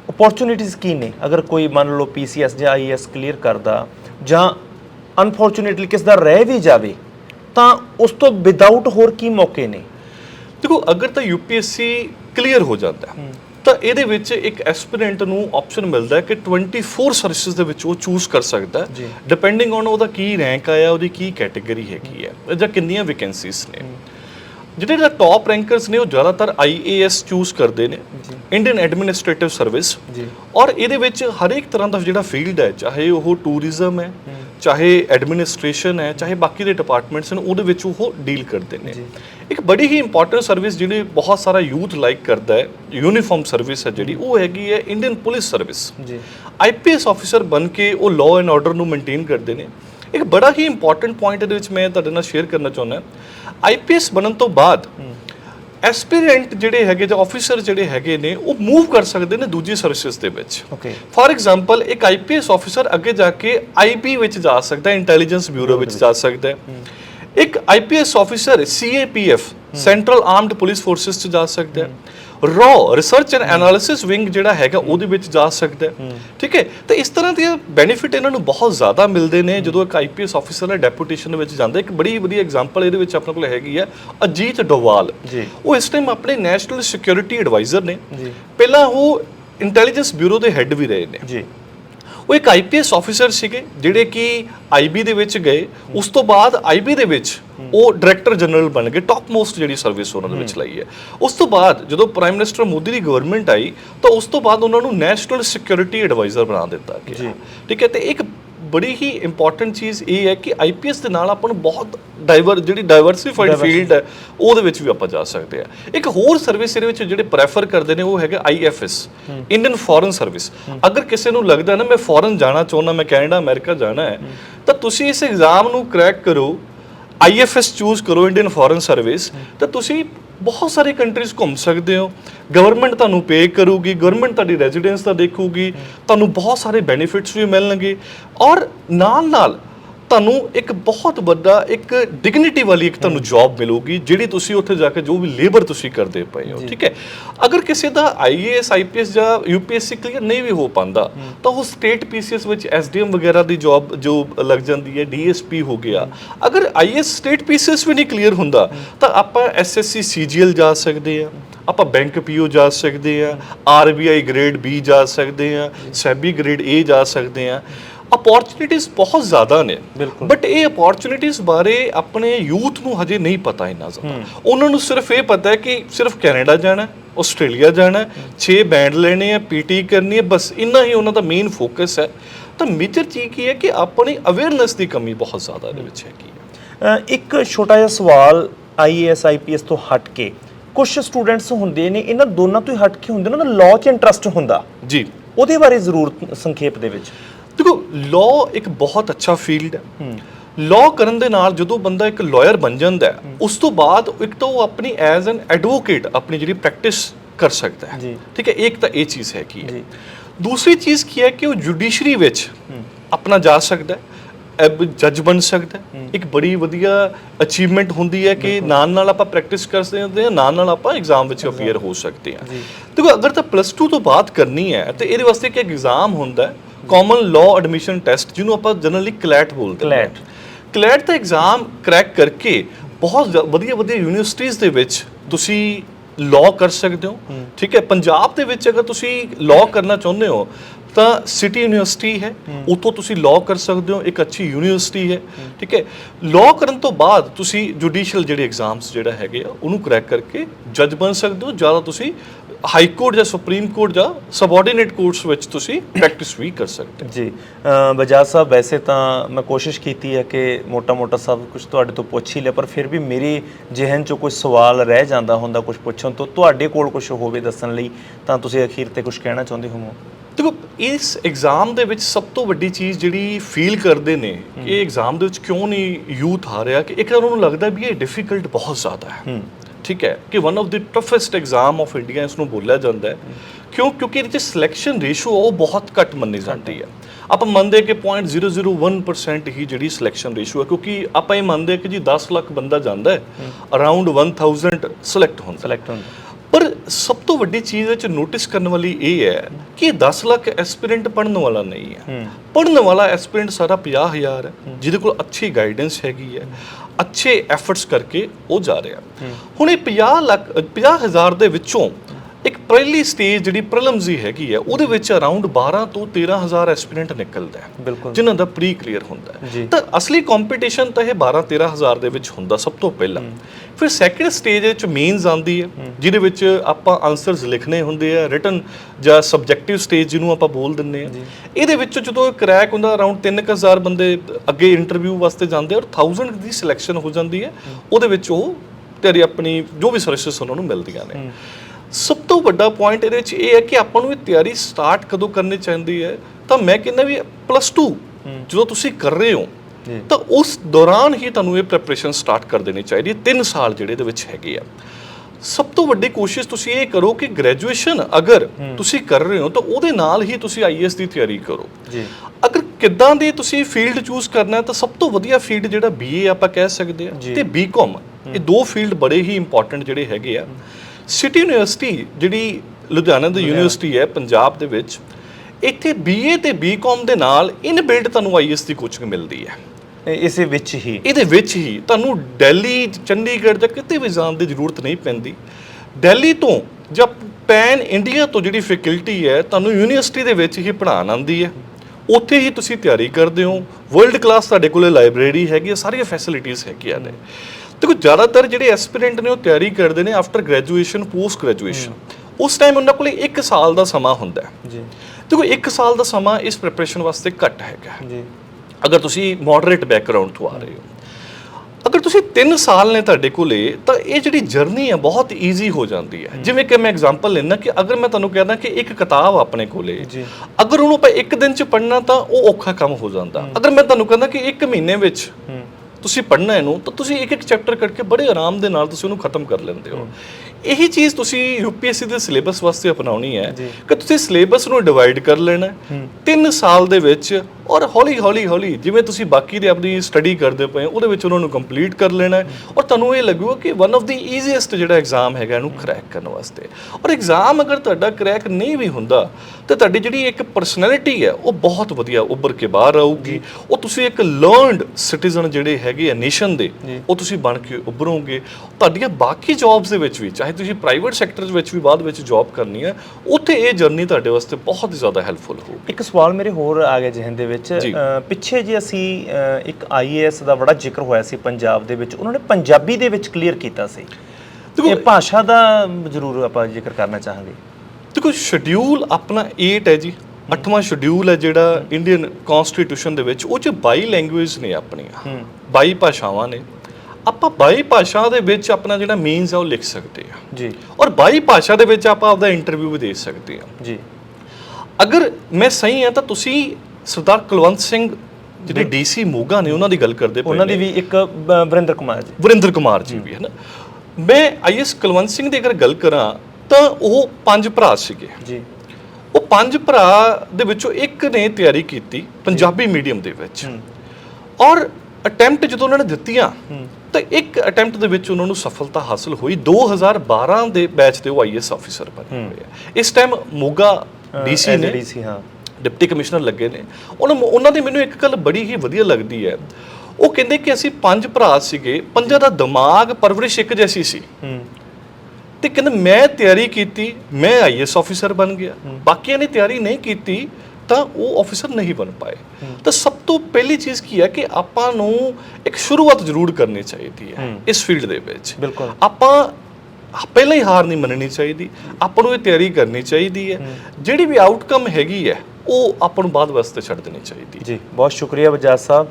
ਓਪਰਚ्युनिटीज ਕੀ ਨੇ? ਅਗਰ ਕੋਈ ਮੰਨ ਲਓ ਪੀਸੀਐਸ ਜਾਂ ਆਈਐਸ ਕਲੀਅਰ ਕਰਦਾ ਜਾਂ ਅਨਫੋਰਚੂਨੇਟਲੀ ਕਿਸ ਦਾ ਰਹਿ ਵੀ ਜਾਵੇ ਤਾਂ ਉਸ ਤੋਂ ਵਿਦਆਊਟ ਹੋਰ ਕੀ ਮੌਕੇ ਨੇ? ਦੇਖੋ ਅਗਰ ਤਾਂ ਯੂਪੀਐਸਸੀ ਕਲੀਅਰ ਹੋ ਜਾਂਦਾ ਹੈ, ਤਾਂ ਇਹਦੇ ਵਿੱਚ ਇੱਕ ਐਸਪੀਰੈਂਟ ਨੂੰ ਆਪਸ਼ਨ ਮਿਲਦਾ ਹੈ ਕਿ 24 ਸਰਵਿਸਿਜ਼ ਦੇ ਵਿੱਚ ਉਹ ਚੂਜ਼ ਕਰ ਸਕਦਾ। ਹੈ ਡਿਪੈਂਡਿੰਗ ਔਨ ਉਹਦਾ ਕੀ ਰੈਂਕ ਆਇਆ ਉਹਦੀ ਕੀ ਕੈਟਾਗਰੀ ਹੈਗੀ ਹੈ ਜਾਂ ਕਿੰਨੀਆਂ ਵੈਕੈਂਸੀਜ਼ ਨੇ। ਜਿਹੜੇ ਦਾ ਟੌਪ ਰੈਂਕਰਸ ਨੇ ਉਹ ਜ਼ਿਆਦਾਤਰ ਆਈਏਐਸ ਚੂਜ਼ ਕਰਦੇ ਨੇ ਇੰਡੀਅਨ ਐਡਮਿਨਿਸਟ੍ਰੇਟਿਵ ਸਰਵਿਸ ਜੀ। ਔਰ ਇਹਦੇ ਵਿੱਚ ਹਰ ਇੱਕ ਤਰ੍ਹਾਂ ਦਾ ਜਿਹੜਾ ਫੀਲਡ ਹੈ ਚਾਹੇ ਉਹ ਟੂਰਿਜ਼ਮ ਹੈ ਚਾਹੇ ਐਡਮਿਨਿਸਟ੍ਰੇਸ਼ਨ ਹੈ ਚਾਹੇ ਬਾਕੀ ਦੇ ਡਿਪਾਰਟਮੈਂਟਸ ਨੇ ਉਹਦੇ ਵਿੱਚ ਉਹ ਡੀਲ ਕਰਦੇ ਨੇ। ਇੱਕ ਬੜੀ ਹੀ ਇੰਪੋਰਟੈਂਟ ਸਰਵਿਸ ਜਿਹੜੀ ਬਹੁਤ ਸਾਰਾ ਯੂਥ ਲਾਈਕ ਕਰਦਾ ਹੈ ਯੂਨੀਫਾਰਮ ਸਰਵਿਸ ਹੈ ਜਿਹੜੀ ਉਹ ਹੈਗੀ ਹੈ ਇੰਡੀਅਨ ਪੁਲਿਸ ਸਰਵਿਸ ਜੀ। ਆਈਪੀਐਸ ਆਫੀਸਰ ਬਣ ਕੇ ਉਹ ਲਾਅ ਐਂਡ ਆਰਡਰ ਨੂੰ ਮੇਨਟੇਨ ਕਰਦੇ ਨੇ। ਇੱਕ ਬੜਾ ਹੀ ਇੰਪੋਰਟੈਂਟ ਪੁਆਇੰਟ ਇਹਦੇ ਵਿੱਚ ਮੈਂ ਤੁਹਾਡੇ ਨਾਲ ਸ਼ੇਅਰ ਕਰਨਾ ਚਾਹੁੰਦਾ ਆਈਪੀਐਸ ਬਣਨ ਤੋਂ ਬਾਅਦ ਐਸਪੀਰੈਂਟ ਜਿਹੜੇ ਹੈਗੇ ਜਾਂ ਆਫੀਸਰ ਜਿਹੜੇ ਹੈਗੇ ਨੇ ਉਹ ਮੂਵ ਕਰ ਸਕਦੇ ਨੇ ਦੂਜੀ ਸਰਵਿਸਿਜ਼ ਦੇ ਵਿੱਚ। ਓਕੇ ਫੋਰ ਐਗਜ਼ਾਮਪਲ ਇੱਕ ਆਈਪੀਐਸ ਆਫੀਸਰ ਅੱਗੇ ਜਾ ਕੇ ਆਈਬੀ ਵਿੱਚ ਜਾ ਸਕਦਾ ਹੈ ਇੰਟੈਲੀਜੈਂਸ ਬਿਊਰੋ ਵਿੱਚ ਜਾ ਸਕਦਾ ਹੈ। ਇੱਕ IPS officer CAPF central armed police forces ਚ ਜਾ ਸਕਦਾ ਹੈ। ਰॉ ਰਿਸਰਚ ਐਂਡ ਐਨਾਲਿਸਿਸ ਵਿੰਗ ਜਿਹੜਾ ਹੈਗਾ ਉਹਦੇ ਵਿੱਚ ਜਾ ਸਕਦਾ ਹੈ। ਠੀਕ ਹੈ? ਤੇ ਇਸ ਤਰ੍ਹਾਂ ਦੇ ਬੈਨੀਫਿਟ ਇਹਨਾਂ ਨੂੰ ਬਹੁਤ ਜ਼ਿਆਦਾ ਮਿਲਦੇ ਨੇ ਜਦੋਂ ਇੱਕ ਆਈਪੀਐਸ ਆਫੀਸਰ ਨੇ ਡੈਪੂਟੇਸ਼ਨ ਦੇ ਵਿੱਚ ਜਾਂਦਾ ਇੱਕ ਬੜੀ ਵਧੀਆ ਐਗਜ਼ਾਮਪਲ ਇਹਦੇ ਵਿੱਚ ਆਪਣੇ ਕੋਲ ਹੈਗੀ ਹੈ ਅਜੀਤ ਡੋਵਾਲ। ਜੀ। ਉਹ ਇਸ ਟਾਈਮ ਆਪਣੇ ਨੈਸ਼ਨਲ ਸਿਕਿਉਰਿਟੀ ਐਡਵਾਈਜ਼ਰ ਨੇ। ਜੀ। ਪਹਿਲਾਂ ਉਹ ਇੰਟੈਲੀਜੈਂਸ ਬਿਊਰੋ ਦੇ ਹੈੱਡ ਵੀ ਰਹੇ ਨੇ। ਜੀ। ਉਹ ਇੱਕ ਆਈਪੀਐਸ ਆਫੀਸਰ ਸੀਗੇ ਜਿਹੜੇ ਕਿ ਆਈਬੀ ਦੇ ਵਿੱਚ ਗਏ। ਉਸ ਤੋਂ ਬਾਅਦ ਆਈਬੀ ਦੇ ਵਿੱਚ ਉਹ ਡਾਇਰੈਕਟਰ ਜਨਰਲ ਬਣ ਗਏ ਟਾਪ ਮੋਸਟ ਜਿਹੜੀ ਸਰਵਿਸ ਉਹਨਾਂ ਦੇ ਵਿੱਚ ਲਈ ਹੈ। ਉਸ ਤੋਂ ਬਾਅਦ ਜਦੋਂ ਪ੍ਰਾਈਮ ਮਿਨਿਸਟਰ ਮੋਦੀ ਦੀ ਗਵਰਨਮੈਂਟ ਆਈ ਤਾਂ ਉਸ ਤੋਂ ਬਾਅਦ ਉਹਨਾਂ ਨੂੰ ਨੈਸ਼ਨਲ ਸਿਕਿਉਰਿਟੀ ਐਡਵਾਈਜ਼ਰ ਬਣਾ ਦਿੱਤਾ ਗਿਆ। ਠੀਕ ਹੈ ਤੇ ਇੱਕ ਬੜੀ ਹੀ ਇੰਪੋਰਟੈਂਟ ਚੀਜ਼ ਇਹ ਹੈ ਕਿ ਆਈਪੀਐਸ ਦੇ ਨਾਲ ਆਪਾਂ ਨੂੰ ਬਹੁਤ ਡਾਈਵਰ ਜਿਹੜੀ ਡਾਈਵਰਸਿਫਾਈਡ ਫੀਲਡ ਹੈ ਉਹਦੇ ਵਿੱਚ ਵੀ ਆਪਾਂ ਜਾ ਸਕਦੇ ਆ ਇੱਕ ਹੋਰ ਸਰਵਿਸ ਇਹਦੇ ਵਿੱਚ ਜਿਹੜੇ ਪ੍ਰੈਫਰ ਕਰਦੇ ਨੇ ਉਹ ਹੈਗਾ ਆਈਐਫਐਸ ਇੰਡੀਅਨ ਫੋਰਨ ਸਰਵਿਸ ਅਗਰ ਕਿਸੇ ਨੂੰ ਲੱਗਦਾ ਨਾ ਮੈਂ ਫੋਰਨ ਜਾਣਾ ਚਾਹੁੰਦਾ ਮੈਂ ਕੈਨੇਡਾ ਅਮਰੀਕਾ ਜਾਣਾ ਹੈ ਤਾਂ ਤੁਸੀਂ ਇਸ ਐਗਜ਼ਾਮ ਨੂੰ ਕ੍ਰੈਕ ਕਰੋ ਆਈਐਫਐਸ ਚੂਜ਼ ਕਰੋ ਇੰਡੀਅਨ ਫੋਰਨ ਸਰਵਿਸ ਤਾਂ ਤੁਸੀਂ ਬਹੁਤ ਸਾਰੇ ਕੰਟਰੀਜ਼ ਘੁੰਮ ਸਕਦੇ ਹੋ। ਗਵਰਨਮੈਂਟ ਤੁਹਾਨੂੰ ਪੇ ਕਰੂਗੀ ਗਵਰਨਮੈਂਟ ਤੁਹਾਡੀ ਰੈਜ਼ੀਡੈਂਸ ਦਾ ਦੇਖੂਗੀ ਤੁਹਾਨੂੰ ਬਹੁਤ ਸਾਰੇ ਬੈਨੀਫਿਟਸ ਵੀ ਮਿਲਣਗੇ। ਔਰ ਨਾਲ ਨਾਲ ਤੁਹਾਨੂੰ ਇੱਕ ਬਹੁਤ ਵੱਡਾ ਇੱਕ ਡਿਗਨਿਟੀ ਵਾਲੀ ਇੱਕ ਤੁਹਾਨੂੰ ਜੌਬ ਮਿਲੂਗੀ ਜਿਹੜੀ ਤੁਸੀਂ ਉੱਥੇ ਜਾ ਕੇ ਜੋ ਵੀ ਲੇਬਰ ਤੁਸੀਂ ਕਰਦੇ ਪਏ ਹੋ ਠੀਕ ਹੈ? ਅਗਰ ਕਿਸੇ ਦਾ ਆਈਏਐਸ ਆਈਪੀਐਸ ਜਾਂ ਯੂਪੀਐਸਸੀ ਕਲੀਅਰ ਨਹੀਂ ਵੀ ਹੋ ਪਾਉਂਦਾ ਤਾਂ ਉਹ ਸਟੇਟ ਪੀਸੀਐਸ ਵਿੱਚ ਐਸਡੀਐਮ ਵਗੈਰਾ ਦੀ ਜੌਬ ਜੋ ਲੱਗ ਜਾਂਦੀ ਹੈ ਡੀਐਸਪੀ ਹੋ ਗਿਆ। ਅਗਰ ਆਈਏਐਸ ਸਟੇਟ ਪੀਸੀਐਸ ਵੀ ਨਹੀਂ ਕਲੀਅਰ ਹੁੰਦਾ ਤਾਂ ਆਪਾਂ ਐਸਐਸਸੀ ਸੀਜੀਐਲ ਜਾ ਸਕਦੇ ਆ ਆਪਾਂ ਬੈਂਕ ਪੀਓ ਜਾ ਸਕਦੇ ਆ ਆਰਬੀਆਈ ਗ੍ਰੇਡ ਬੀ ਜਾ ਸਕਦੇ ਆ ਸੈਬੀ ਗ੍ਰੇਡ ਏ ਜਾ ਸਕਦੇ ਆ ਅਪੋਰਚੁਨਿਟੀਜ਼ ਬਹੁਤ ਜ਼ਿਆਦਾ ਨੇ। ਬਿਲਕੁਲ। ਬਟ ਇਹ ਅਪੋਰਚੁਨਿਟੀਜ਼ ਬਾਰੇ ਆਪਣੇ ਯੂਥ ਨੂੰ ਹਜੇ ਨਹੀਂ ਪਤਾ ਇੰਨਾ ਜ਼ਿਆਦਾ। ਉਹਨਾਂ ਨੂੰ ਸਿਰਫ ਇਹ ਪਤਾ ਹੈ ਕਿ ਸਿਰਫ ਕੈਨੇਡਾ ਜਾਣਾ ਆਸਟ੍ਰੇਲੀਆ ਜਾਣਾ 6 ਬੈਂਡ ਲੈਣੇ ਆ ਪੀਟੀ ਕਰਨੀ ਹੈ ਬਸ ਇੰਨਾ ਹੀ ਉਹਨਾਂ ਦਾ ਮੇਨ ਫੋਕਸ ਹੈ। ਤਾਂ ਮੇਜਰ ਚੀਜ਼ ਕੀ ਹੈ ਕਿ ਆਪਣੀ ਅਵੇਅਰਨੈਸ ਦੀ ਕਮੀ ਬਹੁਤ ਜ਼ਿਆਦਾ ਇਹਦੇ ਵਿੱਚ ਹੈਗੀ ਹੈ। ਇੱਕ ਛੋਟਾ ਜਿਹਾ ਸਵਾਲ ਆਈਏਐਸ ਆਈਪੀਐਸ ਤੋਂ ਹਟ ਕੇ ਕੁਝ ਸਟੂਡੈਂਟਸ ਹੁੰਦੇ ਨੇ ਇਹਨਾਂ ਦੋਨਾਂ ਤੋਂ ਹੀ ਹਟ ਕੇ ਹੁੰਦੇ ਨੇ ਉਹਨਾਂ ਦਾ ਲਾਅ 'ਚ ਇੰਟਰਸਟ ਹੁੰਦਾ। ਜੀ। ਉਹਦੇ ਬਾਰੇ ਜ਼ਰੂਰ ਸੰਖੇਪ ਦੇ ਵਿੱਚ। ਦੇਖੋ ਲਾਅ ਇੱਕ ਬਹੁਤ ਅੱਛਾ ਫੀਲਡ ਹੈ। ਲਾਅ ਕਰਨ ਦੇ ਨਾਲ ਜਦੋਂ ਬੰਦਾ ਇੱਕ ਲਾਇਰ ਬਣ ਜਾਂਦਾ ਹੈ ਉਸ ਤੋਂ ਬਾਅਦ ਇੱਕ ਤਾਂ ਉਹ ਆਪਣੀ ਐਜ਼ ਐਨ ਐਡਵੋਕੇਟ ਆਪਣੀ ਜਿਹੜੀ ਪ੍ਰੈਕਟਿਸ ਕਰ ਸਕਦਾ ਹੈ। ਠੀਕ ਹੈ ਇੱਕ ਤਾਂ ਇਹ ਚੀਜ਼ ਹੈ ਕੀ ਹੈ। ਜੀ। ਦੂਸਰੀ ਚੀਜ਼ ਕੀ ਹੈ ਕਿ ਉਹ ਜੁਡੀਸ਼ਰੀ ਵਿੱਚ ਆਪਣਾ ਜਾ ਸਕਦਾ ਹੈ ਜੱਜ ਬਣ ਸਕਦਾ ਹੈ। ਇੱਕ ਬੜੀ ਵਧੀਆ ਅਚੀਵਮੈਂਟ ਹੁੰਦੀ ਹੈ ਕਿ ਨਾਲ ਨਾਲ ਆਪਾਂ ਪ੍ਰੈਕਟਿਸ ਕਰਦੇ ਹਾਂ ਨਾਲ ਨਾਲ ਆਪਾਂ ਐਗਜ਼ਾਮ ਵਿੱਚ ਅਪੀਅਰ ਹੋ ਸਕਦੇ ਹਾਂ। ਦੇਖੋ ਅਗਰ ਤਾਂ ਪਲੱਸ 2 ਤੋਂ ਬਾਅਦ ਕਰਨੀ ਹੈ ਤੇ ਇਹਦੇ ਵਾਸਤੇ ਇੱਕ ਐਗਜ਼ਾਮ ਹੁੰਦਾ ਹੈ ਕਾਮਨ ਲਾਅ ਐਡਮਿਸ਼ਨ ਟੈਸਟ ਜਿਹਨੂੰ ਆਪਾਂ ਜਨਰਲੀ ਕਲੈਟ ਬੋਲਦੇ ਹਾਂ। CLAT ਕਲੈਟ ਦਾ ਐਗਜ਼ਾਮ ਕ੍ਰੈਕ ਕਰਕੇ ਬਹੁਤ ਵਧੀਆ ਵਧੀਆ ਯੂਨੀਵਰਸਿਟੀਜ਼ ਦੇ ਵਿੱਚ ਤੁਸੀਂ ਲਾਅ ਕਰ ਸਕਦੇ ਹੋ। ਠੀਕ ਹੈ ਪੰਜਾਬ ਦੇ ਵਿੱਚ ਅਗਰ ਤੁਸੀਂ ਲਾਅ ਕਰਨਾ ਚਾਹੁੰਦੇ ਹੋ ਤਾਂ ਸਿਟੀ ਯੂਨੀਵਰਸਿਟੀ ਹੈ। ਉੱਥੋਂ ਤੁਸੀਂ ਲਾਅ ਕਰ ਸਕਦੇ ਹੋ ਇੱਕ ਅੱਛੀ ਯੂਨੀਵਰਸਿਟੀ ਹੈ। ਠੀਕ ਹੈ ਲਾਅ ਕਰਨ ਤੋਂ ਬਾਅਦ ਤੁਸੀਂ ਜੁਡੀਸ਼ੀਅਲ ਜਿਹੜੇ ਐਗਜ਼ਾਮਸ ਜਿਹੜਾ ਹੈਗੇ ਆ ਉਹਨੂੰ ਕ੍ਰੈਕ ਕਰਕੇ ਜੱਜ ਬਣ ਸਕਦੇ ਹੋ। ਜ਼ਿਆਦਾ ਤੁਸੀਂ ਹਾਈ ਕੋਰਟ ਜਾਂ ਸੁਪਰੀਮ ਕੋਰਟ ਜਾਂ ਸਬਆਰਡੀਨੇਟ ਕੋਰਟਸ ਵਿੱਚ ਤੁਸੀਂ ਪ੍ਰੈਕਟਿਸ ਵੀ ਕਰ ਸਕਦੇ ਜੀ ਬਜਾਜ ਸਾਹਿਬ ਵੈਸੇ ਤਾਂ ਮੈਂ ਕੋਸ਼ਿਸ਼ ਕੀਤੀ ਹੈ ਕਿ ਮੋਟਾ-ਮੋਟਾ ਸਭ ਕੁਝ ਤੁਹਾਡੇ ਤੋਂ ਪੁੱਛ ਹੀ ਲਿਆ ਪਰ ਫਿਰ ਵੀ ਮੇਰੇ ਜਿਹਨ 'ਚੋਂ ਕੋਈ ਸਵਾਲ ਰਹਿ ਜਾਂਦਾ ਹੁੰਦਾ ਕੁਝ ਪੁੱਛਣ ਤੋਂ। ਤੁਹਾਡੇ ਕੋਲ ਕੁਝ ਹੋਵੇ ਦੱਸਣ ਲਈ ਤਾਂ ਤੁਸੀਂ ਅਖੀਰ ਤੇ ਕੁਝ ਕਹਿਣਾ ਚਾਹੁੰਦੇ ਹੋ ਦੇਖੋ ਇਸ ਐਗਜ਼ਾਮ ਦੇ ਵਿੱਚ ਸਭ ਤੋਂ ਵੱਡੀ ਚੀਜ਼ ਜਿਹੜੀ ਫੀਲ ਕਰਦੇ ਨੇ ਕਿ ਇਹ ਐਗਜ਼ਾਮ ਦੇ ਵਿੱਚ ਕਿਉਂ ਨਹੀਂ ਯੂਥ ਆ ਰਿਹਾ ਕਿ ਇੱਕ ਤਾਂ ਉਹਨਾਂ ਨੂੰ ਲੱਗਦਾ ਵੀ ਇਹ ਡਿਫਿਕਲਟ ਬਹੁਤ ਜ਼ਿਆਦਾ ਹੈ। ਠੀਕ ਹੈ ਕਿ one of the toughest exam of India ਇਸ ਨੂੰ ਬੋਲਿਆ ਜਾਂਦਾ ਹੈ। ਕਿਉਂ? ਕਿਉਂਕਿ ਇਹਦੇ ਚ ਸਿਲੈਕਸ਼ਨ ਰੇਸ਼ੋ ਉਹ ਬਹੁਤ ਘੱਟ ਮੰਨੀ ਜਾਂਦੀ ਹੈ। ਆਪਾਂ ਮੰਨਦੇ ਕਿ 0.001% ਹੀ ਜਿਹੜੀ ਸਿਲੈਕਸ਼ਨ ਰੇਸ਼ੋ ਹੈ ਕਿਉਂਕਿ ਆਪਾਂ ਇਹ ਮੰਨਦੇ ਕਿ ਜੀ 10 ਲੱਖ ਬੰਦਾ ਜਾਂਦਾ ਹੈ ਅਰਾਊਂਡ 1000 ਸਿਲੈਕਟ ਹੁੰਦਾ ਸਿਲੈਕਟ ਹੁੰਦਾ ਪਰ ਸਭ ਤੋਂ ਵੱਡੀ ਚੀਜ਼ ਵਿੱਚ ਨੋਟਿਸ ਕਰਨ ਵਾਲੀ ਇਹ ਹੈ ਕਿ 10 ਲੱਖ ਐਸਪੀਰੈਂਟ ਪੜਨ ਵਾਲਾ ਨਹੀਂ ਹੈ। ਪੜਨ ਵਾਲਾ ਐਸਪੀਰੈਂਟ ਸਾਰਾ 50000 ਹੈ ਜਿਹਦੇ ਕੋਲ ਅੱਛੀ ਗਾਈਡੈਂਸ ਹੈਗੀ ਹੈ। ਅੱਛੇ ਐਫਰਟਸ ਕਰਕੇ ਉਹ ਜਾ ਰਿਹਾ। ਹੁਣ ਇਹ 50 ਲੱਖ 50000 ਦੇ ਵਿੱਚੋਂ ਇੱਕ ਪਹਿਲੀ ਸਟੇਜ ਜਿਹੜੀ ਪ੍ਰੀਲਿਮਸ ਦੀ ਹੈਗੀ ਹੈ ਉਹਦੇ ਵਿੱਚ ਅਰਾਊਂਡ 12 ਤੋਂ 13000 ਐਸਪੀਰੈਂਟ ਨਿਕਲਦਾ ਹੈ ਜਿਨ੍ਹਾਂ ਦਾ ਪ੍ਰੀ ਕਲੀਅਰ ਹੁੰਦਾ। ਹੈ। ਤਾਂ ਅਸਲੀ ਕੰਪੀਟੀਸ਼ਨ ਤਾਂ ਇਹ 12 13000 ਦੇ ਵਿੱਚ ਹੁੰਦਾ ਸਭ ਤੋਂ ਪਹਿਲਾਂ। ਫਿਰ ਸੈਕੰਡ ਸਟੇਜ ਵਿੱਚ ਮੇਨਸ ਆਉਂਦੀ ਹੈ ਜਿਹਦੇ ਵਿੱਚ ਆਪਾਂ ਆਨਸਰਸ ਲਿਖਣੇ ਹੁੰਦੇ ਆ ਰਿਟਨ ਜਾਂ ਸਬਜੈਕਟਿਵ ਸਟੇਜ ਜਿਹਨੂੰ ਆਪਾਂ ਬੋਲ ਦਿੰਨੇ ਆ। ਇਹਦੇ ਵਿੱਚ ਜਦੋਂ ਕ੍ਰੈਕ ਹੁੰਦਾ ਅਰਾਊਂਡ 3000 ਬੰਦੇ ਅੱਗੇ ਇੰਟਰਵਿਊ ਵਾਸਤੇ ਜਾਂਦੇ ਔਰ 1000 ਦੀ ਸਿਲੈਕਸ਼ਨ ਹੋ ਜਾਂਦੀ ਹੈ ਉਹਦੇ ਵਿੱਚ ਉਹ ਤੇਰੀ ਆਪਣੀ ਜੋ ਵੀ ਸਰਵਿਸਿਜ਼ ਉਹਨਾਂ ਨੂੰ ਮਿਲਦੀਆਂ ਨੇ। ਤੋਂ ਵੱਡਾ ਪੁਆਇੰਟ ਇਹਦੇ ਵਿੱਚ ਇਹ ਹੈ ਕਿ ਆਪਾਂ ਨੂੰ ਇਹ ਤਿਆਰੀ ਸਟਾਰਟ ਕਦੋਂ ਕਰਨੀ ਚਾਹੀਦੀ ਹੈ? ਤਾਂ ਮੈਂ ਕਹਿੰਦਾ ਵੀ ਪਲੱਸ 2 ਜਦੋਂ ਤੁਸੀਂ ਕਰ ਰਹੇ ਹੋ। ਤਾਂ ਉਸ ਦੌਰਾਨ ਹੀ ਤੁਹਾਨੂੰ ਇਹ ਪ੍ਰੈਪਰੇਸ਼ਨ ਸਟਾਰਟ ਕਰ ਦੇਣੀ ਚਾਹੀਦੀ ਹੈ 3 ਸਾਲ ਜਿਹੜੇ ਇਹਦੇ ਵਿੱਚ ਹੈਗੇ ਆ। ਸਭ ਤੋਂ ਵੱਡੀ ਕੋਸ਼ਿਸ਼ ਤੁਸੀਂ ਇਹ ਕਰੋ ਕਿ ਗ੍ਰੈਜੂਏਸ਼ਨ ਅਗਰ ਤੁਸੀਂ ਕਰ ਰਹੇ ਹੋ ਤਾਂ ਉਹਦੇ ਨਾਲ ਹੀ ਤੁਸੀਂ ਆਈਐਸ ਦੀ ਤਿਆਰੀ ਕਰੋ। ਜੀ। ਅਗਰ ਕਿੱਦਾਂ ਦੀ ਤੁਸੀਂ ਫੀਲਡ ਚੂਜ਼ ਕਰਨਾ ਹੈ ਤਾਂ ਸਭ ਤੋਂ ਵਧੀਆ ਫੀਲਡ ਜਿਹੜਾ ਬੀਏ ਆਪਾਂ ਕਹਿ ਸਕਦੇ ਆ। ਤੇ ਬੀਕਾਮ ਇਹ ਦੋ ਫੀਲਡ ਬੜੇ ਹੀ ਇੰਪੋਰਟੈਂਟ ਜਿਹੜੇ ਹੈਗੇ ਆ। ਸਿਟੀ ਯੂਨੀਵਰਸਿਟੀ ਜਿਹੜੀ ਲੁਧਿਆਣਾ ਦੀ ਯੂਨੀਵਰਸਿਟੀ ਹੈ ਪੰਜਾਬ ਦੇ ਵਿੱਚ ਇੱਥੇ ਬੀਏ ਤੇ ਬੀਕਾਮ ਦੇ ਨਾਲ ਇਨ ਬਿਲਡ ਤੁਹਾਨੂੰ ਆਈਐਸ ਦੀ ਕੋਚਿੰਗ ਮਿਲਦੀ ਹੈ। ਇਸੇ ਵਿੱਚ ਹੀ। ਇਹਦੇ ਵਿੱਚ ਹੀ ਤੁਹਾਨੂੰ ਦਿੱਲੀ ਚੰਡੀਗੜ੍ਹ ਜਾਂ ਕਿਤੇ ਵੀ ਜਾਣ ਦੀ ਜ਼ਰੂਰਤ ਨਹੀਂ ਪੈਂਦੀ। ਦਿੱਲੀ ਤੋਂ ਜਾਂ ਪੈਨ ਇੰਡੀਆ ਤੋਂ ਜਿਹੜੀ ਫੈਕਲਟੀ ਹੈ ਤੁਹਾਨੂੰ ਯੂਨੀਵਰਸਿਟੀ ਦੇ ਵਿੱਚ ਹੀ ਪੜ੍ਹਾਉਣ ਆਉਂਦੀ ਹੈ। ਉੱਥੇ ਹੀ ਤੁਸੀਂ ਤਿਆਰੀ ਕਰਦੇ ਹੋ। ਵਰਲਡ ਕਲਾਸ ਤੁਹਾਡੇ ਕੋਲੇ ਲਾਇਬ੍ਰੇਰੀ ਹੈਗੀ ਸਾਰੀਆਂ ਫੈਸਿਲਿਟੀਆਂ ਹੈਗੀਆਂ ਨੇ। ਦੇਖੋ ਜ਼ਿਆਦਾਤਰ ਜਿਹੜੇ ਐਸਪੀਰੈਂਟ ਨੇ ਉਹ ਤਿਆਰੀ ਕਰਦੇ ਨੇ ਆਫਟਰ ਗ੍ਰੈਜੂਏਸ਼ਨ ਪੋਸਟ ਗ੍ਰੈਜੂਏਸ਼ਨ ਉਸ ਟਾਈਮ ਉਹਨਾਂ ਕੋਲੇ 1 ਸਾਲ ਦਾ ਸਮਾਂ ਹੁੰਦਾ ਹੈ। ਜੀ। ਦੇਖੋ 1 ਸਾਲ ਦਾ ਸਮਾਂ ਇਸ ਪ੍ਰੈਪਰੇਸ਼ਨ ਵਾਸਤੇ ਘੱਟ ਹੈਗਾ ਜੀ। ਅਗਰ ਤੁਸੀਂ ਮੋਡਰੇਟ ਬੈਕਗ੍ਰਾਉਂਡ ਤੋਂ ਆ ਰਹੇ ਹੋ। ਅਗਰ ਤੁਸੀਂ 3 ਸਾਲ ਨੇ ਤੁਹਾਡੇ ਕੋਲੇ ਤਾਂ ਇਹ ਜਿਹੜੀ ਜਰਨੀ ਹੈ ਬਹੁਤ ਈਜ਼ੀ ਹੋ ਜਾਂਦੀ ਹੈ। ਜਿਵੇਂ ਕਿ ਮੈਂ ਐਗਜ਼ਾਮਪਲ ਲੈਣਾ ਕਿ ਅਗਰ ਮੈਂ ਤੁਹਾਨੂੰ ਕਹਿੰਦਾ ਕਿ ਇੱਕ ਕਿਤਾਬ ਆਪਣੇ ਕੋਲੇ। ਅਗਰ ਉਹਨੂੰ ਆਪਾਂ ਇੱਕ ਦਿਨ ਚ ਪੜ੍ਹਨਾ ਤਾਂ ਉਹ ਔਖਾ ਕੰਮ ਹੋ ਜਾਂਦਾ। ਅਗਰ ਮੈਂ ਤੁਹਾਨੂੰ ਕਹਿੰਦਾ ਕਿ ਇੱਕ ਮਹੀਨੇ ਵਿੱਚ ਤੁਸੀਂ ਪੜ੍ਹਨਾ ਇਹਨੂੰ, ਤਾਂ ਤੁਸੀਂ ਇੱਕ ਇੱਕ ਚੈਪਟਰ ਕਰਕੇ ਬੜੇ ਆਰਾਮ ਦੇ ਨਾਲ ਤੁਸੀਂ ਉਹਨੂੰ ਖਤਮ ਕਰ ਲੈਂਦੇ ਹੋ। ਇਹੀ ਚੀਜ਼ ਤੁਸੀਂ ਯੂਪੀਐਸਸੀ ਦੇ ਸਿਲੇਬਸ ਵਾਸਤੇ ਅਪਣਾਉਣੀ ਹੈ। ਕਿ ਤੁਸੀਂ ਸਿਲੇਬਸ ਨੂੰ ਡਿਵਾਈਡ ਕਰ ਲੈਣਾ ਹੈ। 3 ਸਾਲ ਦੇ ਵਿੱਚ ਔਰ ਹੌਲੀ ਹੌਲੀ ਹੌਲੀ ਜਿਵੇਂ ਤੁਸੀਂ ਬਾਕੀ ਦੇ ਆਪਣੀ ਸਟੱਡੀ ਕਰਦੇ ਪਏ ਹੋ, ਉਹਦੇ ਵਿੱਚ ਉਹਨਾਂ ਨੂੰ ਕੰਪਲੀਟ ਕਰ ਲੈਣਾ ਔਰ ਤੁਹਾਨੂੰ ਇਹ ਲੱਗੂਗਾ ਕਿ ਵਨ ਆਫ ਦੀ ਈਜ਼ੀਐਸਟ ਜਿਹੜਾ ਐਗਜ਼ਾਮ ਹੈਗਾ ਇਹਨੂੰ ਕਰੈਕ ਕਰਨ ਵਾਸਤੇ। ਔਰ ਐਗਜ਼ਾਮ ਅਗਰ ਤੁਹਾਡਾ ਕਰੈਕ ਨਹੀਂ ਵੀ ਹੁੰਦਾ ਤਾਂ ਤੁਹਾਡੀ ਜਿਹੜੀ ਇੱਕ ਪਰਸਨੈਲਿਟੀ ਹੈ ਉਹ ਬਹੁਤ ਵਧੀਆ ਉੱਭਰ ਕੇ ਬਾਹਰ ਆਊਗੀ। ਉਹ ਤੁਸੀਂ ਇੱਕ ਲਰਨਡ ਸਿਟੀਜ਼ਨ ਜਿਹੜੇ ਹੈਗੇ ਆ ਨੇਸ਼ਨ ਦੇ। ਉਹ ਤੁਸੀਂ ਬਣ ਕੇ ਉੱਭਰੋਗੇ। ਤੁਹਾਡੀਆਂ ਬਾਕੀ ਜੌਬਸ ਦੇ ਵਿੱਚ ਵੀ ਚਾਹੇ ਤੁਸੀਂ ਪ੍ਰਾਈਵੇਟ ਸੈਕਟਰ ਵਿੱਚ ਵੀ ਬਾਅਦ ਵਿੱਚ ਜੌਬ ਕਰਨੀ ਹੈ ਉੱਥੇ ਇਹ ਜਰਨੀ ਤੁਹਾਡੇ ਵਾਸਤੇ ਬਹੁਤ ਹੀ ਜ਼ਿਆਦਾ ਹੈਲਪਫੁਲ ਹੋਊਗੀ। ਇੱਕ ਸਵਾਲ ਮੇਰੇ ਹੋਰ ਆ ਗਿਆ ਜ਼ਿਹਨ ਦੇ ਵਿੱਚ। ਪਿੱਛੇ ਜੇ ਅਸੀਂ ਇੱਕ ਆਈਏਐਸ ਦਾ ਬੜਾ ਜ਼ਿਕਰ ਹੋਇਆ ਸੀ ਪੰਜਾਬ ਦੇ ਵਿੱਚ ਉਹਨਾਂ ਨੇ ਪੰਜਾਬੀ ਦੇ ਵਿੱਚ ਕਲੀਅਰ ਕੀਤਾ ਸੀ। ਇਹ ਭਾਸ਼ਾ ਦਾ ਜ਼ਰੂਰ ਆਪਾਂ ਜ਼ਿਕਰ ਕਰਨਾ ਚਾਹਾਂਗੇ। ਦੇਖੋ ਸ਼ਡਿਊਲ ਆਪਣਾ 8 ਹੈ ਜੀ। ਅੱਠਵਾਂ ਸ਼ਡਿਊਲ ਹੈ ਜਿਹੜਾ ਇੰਡੀਅਨ ਕਨਸਟੀਟਿਊਸ਼ਨ ਦੇ ਵਿੱਚ ਉਹ ਚ 22 ਲੈਂਗੁਏਜ ਨੇ ਆਪਣੀਆਂ। 22 ਭਾਸ਼ਾਵਾਂ ਨੇ। ਆਪਾਂ 22 ਭਾਸ਼ਾ ਦੇ ਵਿੱਚ ਆਪਣਾ ਜਿਹੜਾ ਮੀਨਸ ਹੈ ਉਹ ਲਿਖ ਸਕਦੇ ਆ। ਜੀ। ਔਰ 22 ਭਾਸ਼ਾ ਦੇ ਵਿੱਚ ਆਪਾਂ ਆਪਦਾ ਇੰਟਰਵਿਊ ਵੀ ਦੇ ਸਕਦੇ ਆ। ਜੀ। ਅਗਰ ਮੈਂ ਸਹੀ ਹਾਂ ਤਾਂ ਤੁਸੀਂ ਸਰਦਾਰ ਕੁਲਵੰਤ ਸਿੰਘ ਜਿਹੜੇ ਡੀਸੀ ਮੋਗਾ ਨੇ ਉਹਨਾਂ ਦੀ ਗੱਲ ਕਰਦੇ ਪਏ ਉਹਨਾਂ ਦੀ। ਵੀ ਇੱਕ ਵਰਿੰਦਰ ਕੁਮਾਰ ਜੀ। ਵਰਿੰਦਰ ਕੁਮਾਰ ਜੀ ਵੀ ਹੈ। ਨਾ ਮੈਂ ਆਈਐਸ ਕੁਲਵੰਤ ਸਿੰਘ ਦੀ ਅਗਰ ਗੱਲ ਕਰਾਂ ਤਾਂ ਉਹ ਪੰਜ ਭਰਾ ਸੀਗੇ। ਜੀ। ਉਹ ਪੰਜ ਭਰਾ ਦੇ ਵਿੱਚੋਂ ਇੱਕ ਨੇ ਤਿਆਰੀ ਕੀਤੀ ਪੰਜਾਬੀ ਮੀਡੀਅਮ ਦੇ ਵਿੱਚ। ਔਰ ਅਟੈਂਪਟ ਜਦੋਂ ਉਹਨਾਂ ਨੇ ਦਿੱਤੀਆਂ ਤਾਂ ਇੱਕ ਅਟੈਂਪਟ ਦੇ ਵਿੱਚ ਉਹਨਾਂ ਨੂੰ ਸਫਲਤਾ ਹਾਸਲ ਹੋਈ। 2012 ਦੇ ਬੈਚ ਦੇ ਉਹ ਆਈਐਸ ਆਫੀਸਰ ਬਣੇ। ਹੋਏ ਆ। ਇਸ ਟਾਈਮ ਮੋਗਾ ਡੀਸੀ ਨੇ ਡੀਸੀ ਹਾਂ। ਡਿਪਟੀ ਕਮਿਸ਼ਨਰ ਲੱਗੇ ਨੇ। ਉਹਨਾਂ ਉਹਨਾਂ ਦੀ ਮੈਨੂੰ ਇੱਕ ਗੱਲ ਬੜੀ ਹੀ ਵਧੀਆ ਲੱਗਦੀ ਹੈ। ਉਹ ਕਹਿੰਦੇ ਕਿ ਅਸੀਂ ਪੰਜ ਭਰਾ ਸੀਗੇ ਪੰਜਾਂ ਦਾ ਦਿਮਾਗ ਪਰਵਰਿਸ਼ ਇੱਕ ਜੈਸੀ ਸੀ। ਤੇ ਕਹਿੰਦੇ ਮੈਂ ਤਿਆਰੀ ਕੀਤੀ ਮੈਂ ਆਈਐਸ ਆਫੀਸਰ ਬਣ ਗਿਆ। ਬਾਕੀਆਂ ਨੇ ਤਿਆਰੀ ਨਹੀਂ ਕੀਤੀ ਤਾਂ ਉਹ ਆਫੀਸਰ ਨਹੀਂ ਬਣ ਪਾਏ। ਤਾਂ ਸਭ ਤੋਂ ਪਹਿਲੀ ਚੀਜ਼ ਕੀ ਹੈ ਕਿ ਆਪਾਂ ਨੂੰ ਇੱਕ ਸ਼ੁਰੂਆਤ ਜ਼ਰੂਰ ਕਰਨੀ ਚਾਹੀਦੀ ਹੈ। ਇਸ ਫੀਲਡ ਦੇ ਵਿੱਚ। ਬਿਲਕੁਲ। ਆਪਾਂ ਪਹਿਲਾਂ ਹੀ ਹਾਰ ਨਹੀਂ ਮੰਨਣੀ ਚਾਹੀਦੀ। ਆਪਾਂ ਨੂੰ ਇਹ ਤਿਆਰੀ ਕਰਨੀ ਚਾਹੀਦੀ ਹੈ। ਜਿਹੜੀ ਵੀ ਆਊਟਕਮ ਹੈਗੀ ਹੈ ਉਹ ਆਪਾਂ ਨੂੰ ਬਾਅਦ ਵਾਸਤੇ ਛੱਡ ਦੇਣੀ ਚਾਹੀਦੀ ਜੀ ਬਹੁਤ ਸ਼ੁਕਰੀਆ ਬਜਾਜ ਸਾਹਿਬ।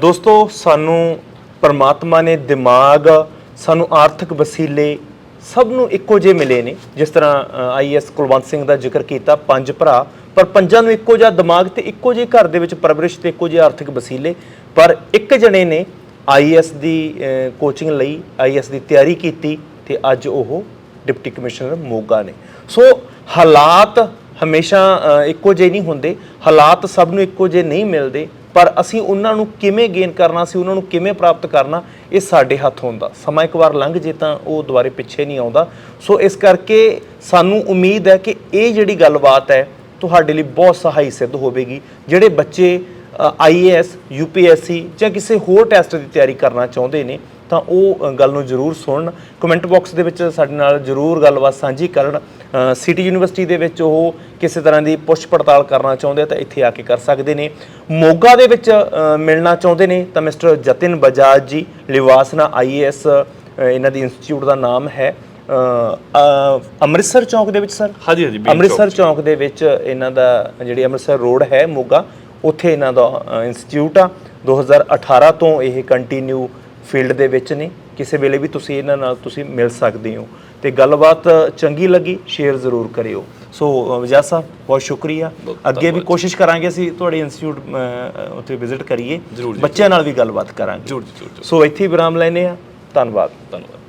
ਦੋਸਤੋ ਸਾਨੂੰ ਪਰਮਾਤਮਾ ਨੇ ਦਿਮਾਗ ਸਾਨੂੰ ਆਰਥਿਕ ਵਸੀਲੇ ਸਭ ਨੂੰ ਇੱਕੋ ਜਿਹੇ ਮਿਲੇ ਨੇ। ਜਿਸ ਤਰ੍ਹਾਂ ਆਈਐਸ ਕੁਲਵੰਤ ਸਿੰਘ ਦਾ ਜ਼ਿਕਰ ਕੀਤਾ ਪੰਜ ਭਰਾ। ਪਰ ਪੰਜਾਂ ਨੂੰ ਇੱਕੋ ਜਿਹਾ ਦਿਮਾਗ ਤੇ ਇੱਕੋ ਜਿਹੇ ਘਰ ਦੇ ਵਿੱਚ ਪਰਵਰਿਸ਼ ਤੇ ਇੱਕੋ ਜਿਹੇ ਆਰਥਿਕ ਵਸੀਲੇ। ਪਰ ਇੱਕ ਜਣੇ ਨੇ ਆਈਐਸ ਦੀ ਕੋਚਿੰਗ ਲਈ ਆਈਐਸ ਦੀ ਤਿਆਰੀ ਕੀਤੀ ਤੇ ਅੱਜ ਉਹ ਡਿਪਟੀ ਕਮਿਸ਼ਨਰ ਮੋਗਾ ਨੇ। ਸੋ ਹਾਲਾਤ ਹਮੇਸ਼ਾ ਇੱਕੋ ਜਿਹੇ ਨਹੀਂ ਹੁੰਦੇ। ਹਾਲਾਤ ਸਭ ਨੂੰ ਇੱਕੋ ਜਿਹੇ ਨਹੀਂ ਮਿਲਦੇ। ਪਰ ਅਸੀਂ ਉਹਨਾਂ ਨੂੰ ਕਿਵੇਂ ਗੇਨ ਕਰਨਾ ਸੀ ਉਹਨਾਂ ਨੂੰ ਕਿਵੇਂ ਪ੍ਰਾਪਤ ਕਰਨਾ, ਇਹ ਸਾਡੇ ਹੱਥ ਹੁੰਦਾ। ਸਮਾਂ ਇੱਕ ਵਾਰ ਲੰਘ ਜੇ ਤਾਂ ਉਹ ਦੁਬਾਰੇ ਪਿੱਛੇ ਨਹੀਂ ਆਉਂਦਾ। ਸੋ ਇਸ ਕਰਕੇ ਸਾਨੂੰ ਉਮੀਦ ਹੈ ਕਿ ਇਹ ਜਿਹੜੀ ਗੱਲਬਾਤ ਹੈ ਤੁਹਾਡੇ ਲਈ ਬਹੁਤ ਸਹਾਈ ਸਿੱਧ ਹੋਵੇਗੀ। ਜਿਹੜੇ ਬੱਚੇ ਆਈਏਐਸ ਯੂਪੀਐਸਸੀ ਜਾਂ ਕਿਸੇ ਹੋਰ ਟੈਸਟ ਦੀ ਤਿਆਰੀ ਕਰਨਾ ਚਾਹੁੰਦੇ ਨੇ, ਤਾਂ ਉਹ ਗੱਲ ਨੂੰ ਜ਼ਰੂਰ ਸੁਣਨ। ਕਮੈਂਟ ਬਾਕਸ ਦੇ ਵਿੱਚ ਸਾਡੇ ਨਾਲ ਜ਼ਰੂਰ ਗੱਲਬਾਤ ਸਾਂਝੀ ਕਰਨ। ਸਿਟੀ ਯੂਨੀਵਰਸਿਟੀ ਦੇ ਵਿੱਚ ਉਹ ਕਿਸੇ ਤਰ੍ਹਾਂ ਦੀ ਪੁੱਛ ਪੜਤਾਲ ਕਰਨਾ ਚਾਹੁੰਦੇ ਆ ਤਾਂ ਇੱਥੇ ਆ ਕੇ ਕਰ ਸਕਦੇ ਨੇ। ਮੋਗਾ ਦੇ ਵਿੱਚ ਮਿਲਣਾ ਚਾਹੁੰਦੇ ਨੇ ਤਾਂ ਮਿਸਟਰ ਜਤਿਨ ਬਜਾਜ ਜੀ, ਲਿਵਾਸਨਾ ਆਈਏਐਸ ਇਹਨਾਂ ਦੀ ਇੰਸਟੀਚਿਊਟ ਦਾ ਨਾਮ ਹੈ। ਅੰਮ੍ਰਿਤਸਰ ਚੌਂਕ ਦੇ ਵਿੱਚ ਸਰ? ਹਾਂਜੀ ਹਾਂਜੀ ਅੰਮ੍ਰਿਤਸਰ ਚੌਂਕ। ਦੇ ਵਿੱਚ ਇਹਨਾਂ ਦਾ ਜਿਹੜੀ ਅੰਮ੍ਰਿਤਸਰ ਰੋਡ ਹੈ ਮੋਗਾ ਉੱਥੇ ਇਹਨਾਂ ਦਾ ਇੰਸਟੀਚਿਊਟ ਆ। 2018 ਤੋਂ ਇਹ ਕੰਟੀਨਿਊ ਫੀਲਡ ਦੇ ਵਿੱਚ ਨੇ। ਕਿਸੇ ਵੇਲੇ ਵੀ ਤੁਸੀਂ ਇਹਨਾਂ ਨਾਲ ਤੁਸੀਂ ਮਿਲ ਸਕਦੇ ਹੋ। ਤੇ ਗੱਲਬਾਤ ਚੰਗੀ ਲੱਗੀ ਸ਼ੇਅਰ ਜ਼ਰੂਰ ਕਰਿਓ। ਸੋ ਅ, ਵਜਾ ਸਾਹਿਬ ਬਹੁਤ ਸ਼ੁਕਰੀਆ। ਅੱਗੇ ਵੀ। ਕੋਸ਼ਿਸ਼ ਕਰਾਂਗੇ ਅਸੀਂ ਤੁਹਾਡੇ ਇੰਸਟੀਚਿਊਟ ਉੱਥੇ ਵਿਜ਼ਿਟ ਕਰੀਏ। ਬੱਚਿਆਂ ਨਾਲ ਵੀ ਗੱਲਬਾਤ ਕਰਾਂਗੇ। ਸੋ ਇੱਥੇ ਹੀ ਵਿਰਾਮ ਲੈਨੇ ਆ ਧੰਨਵਾਦ। ਧੰਨਵਾਦ।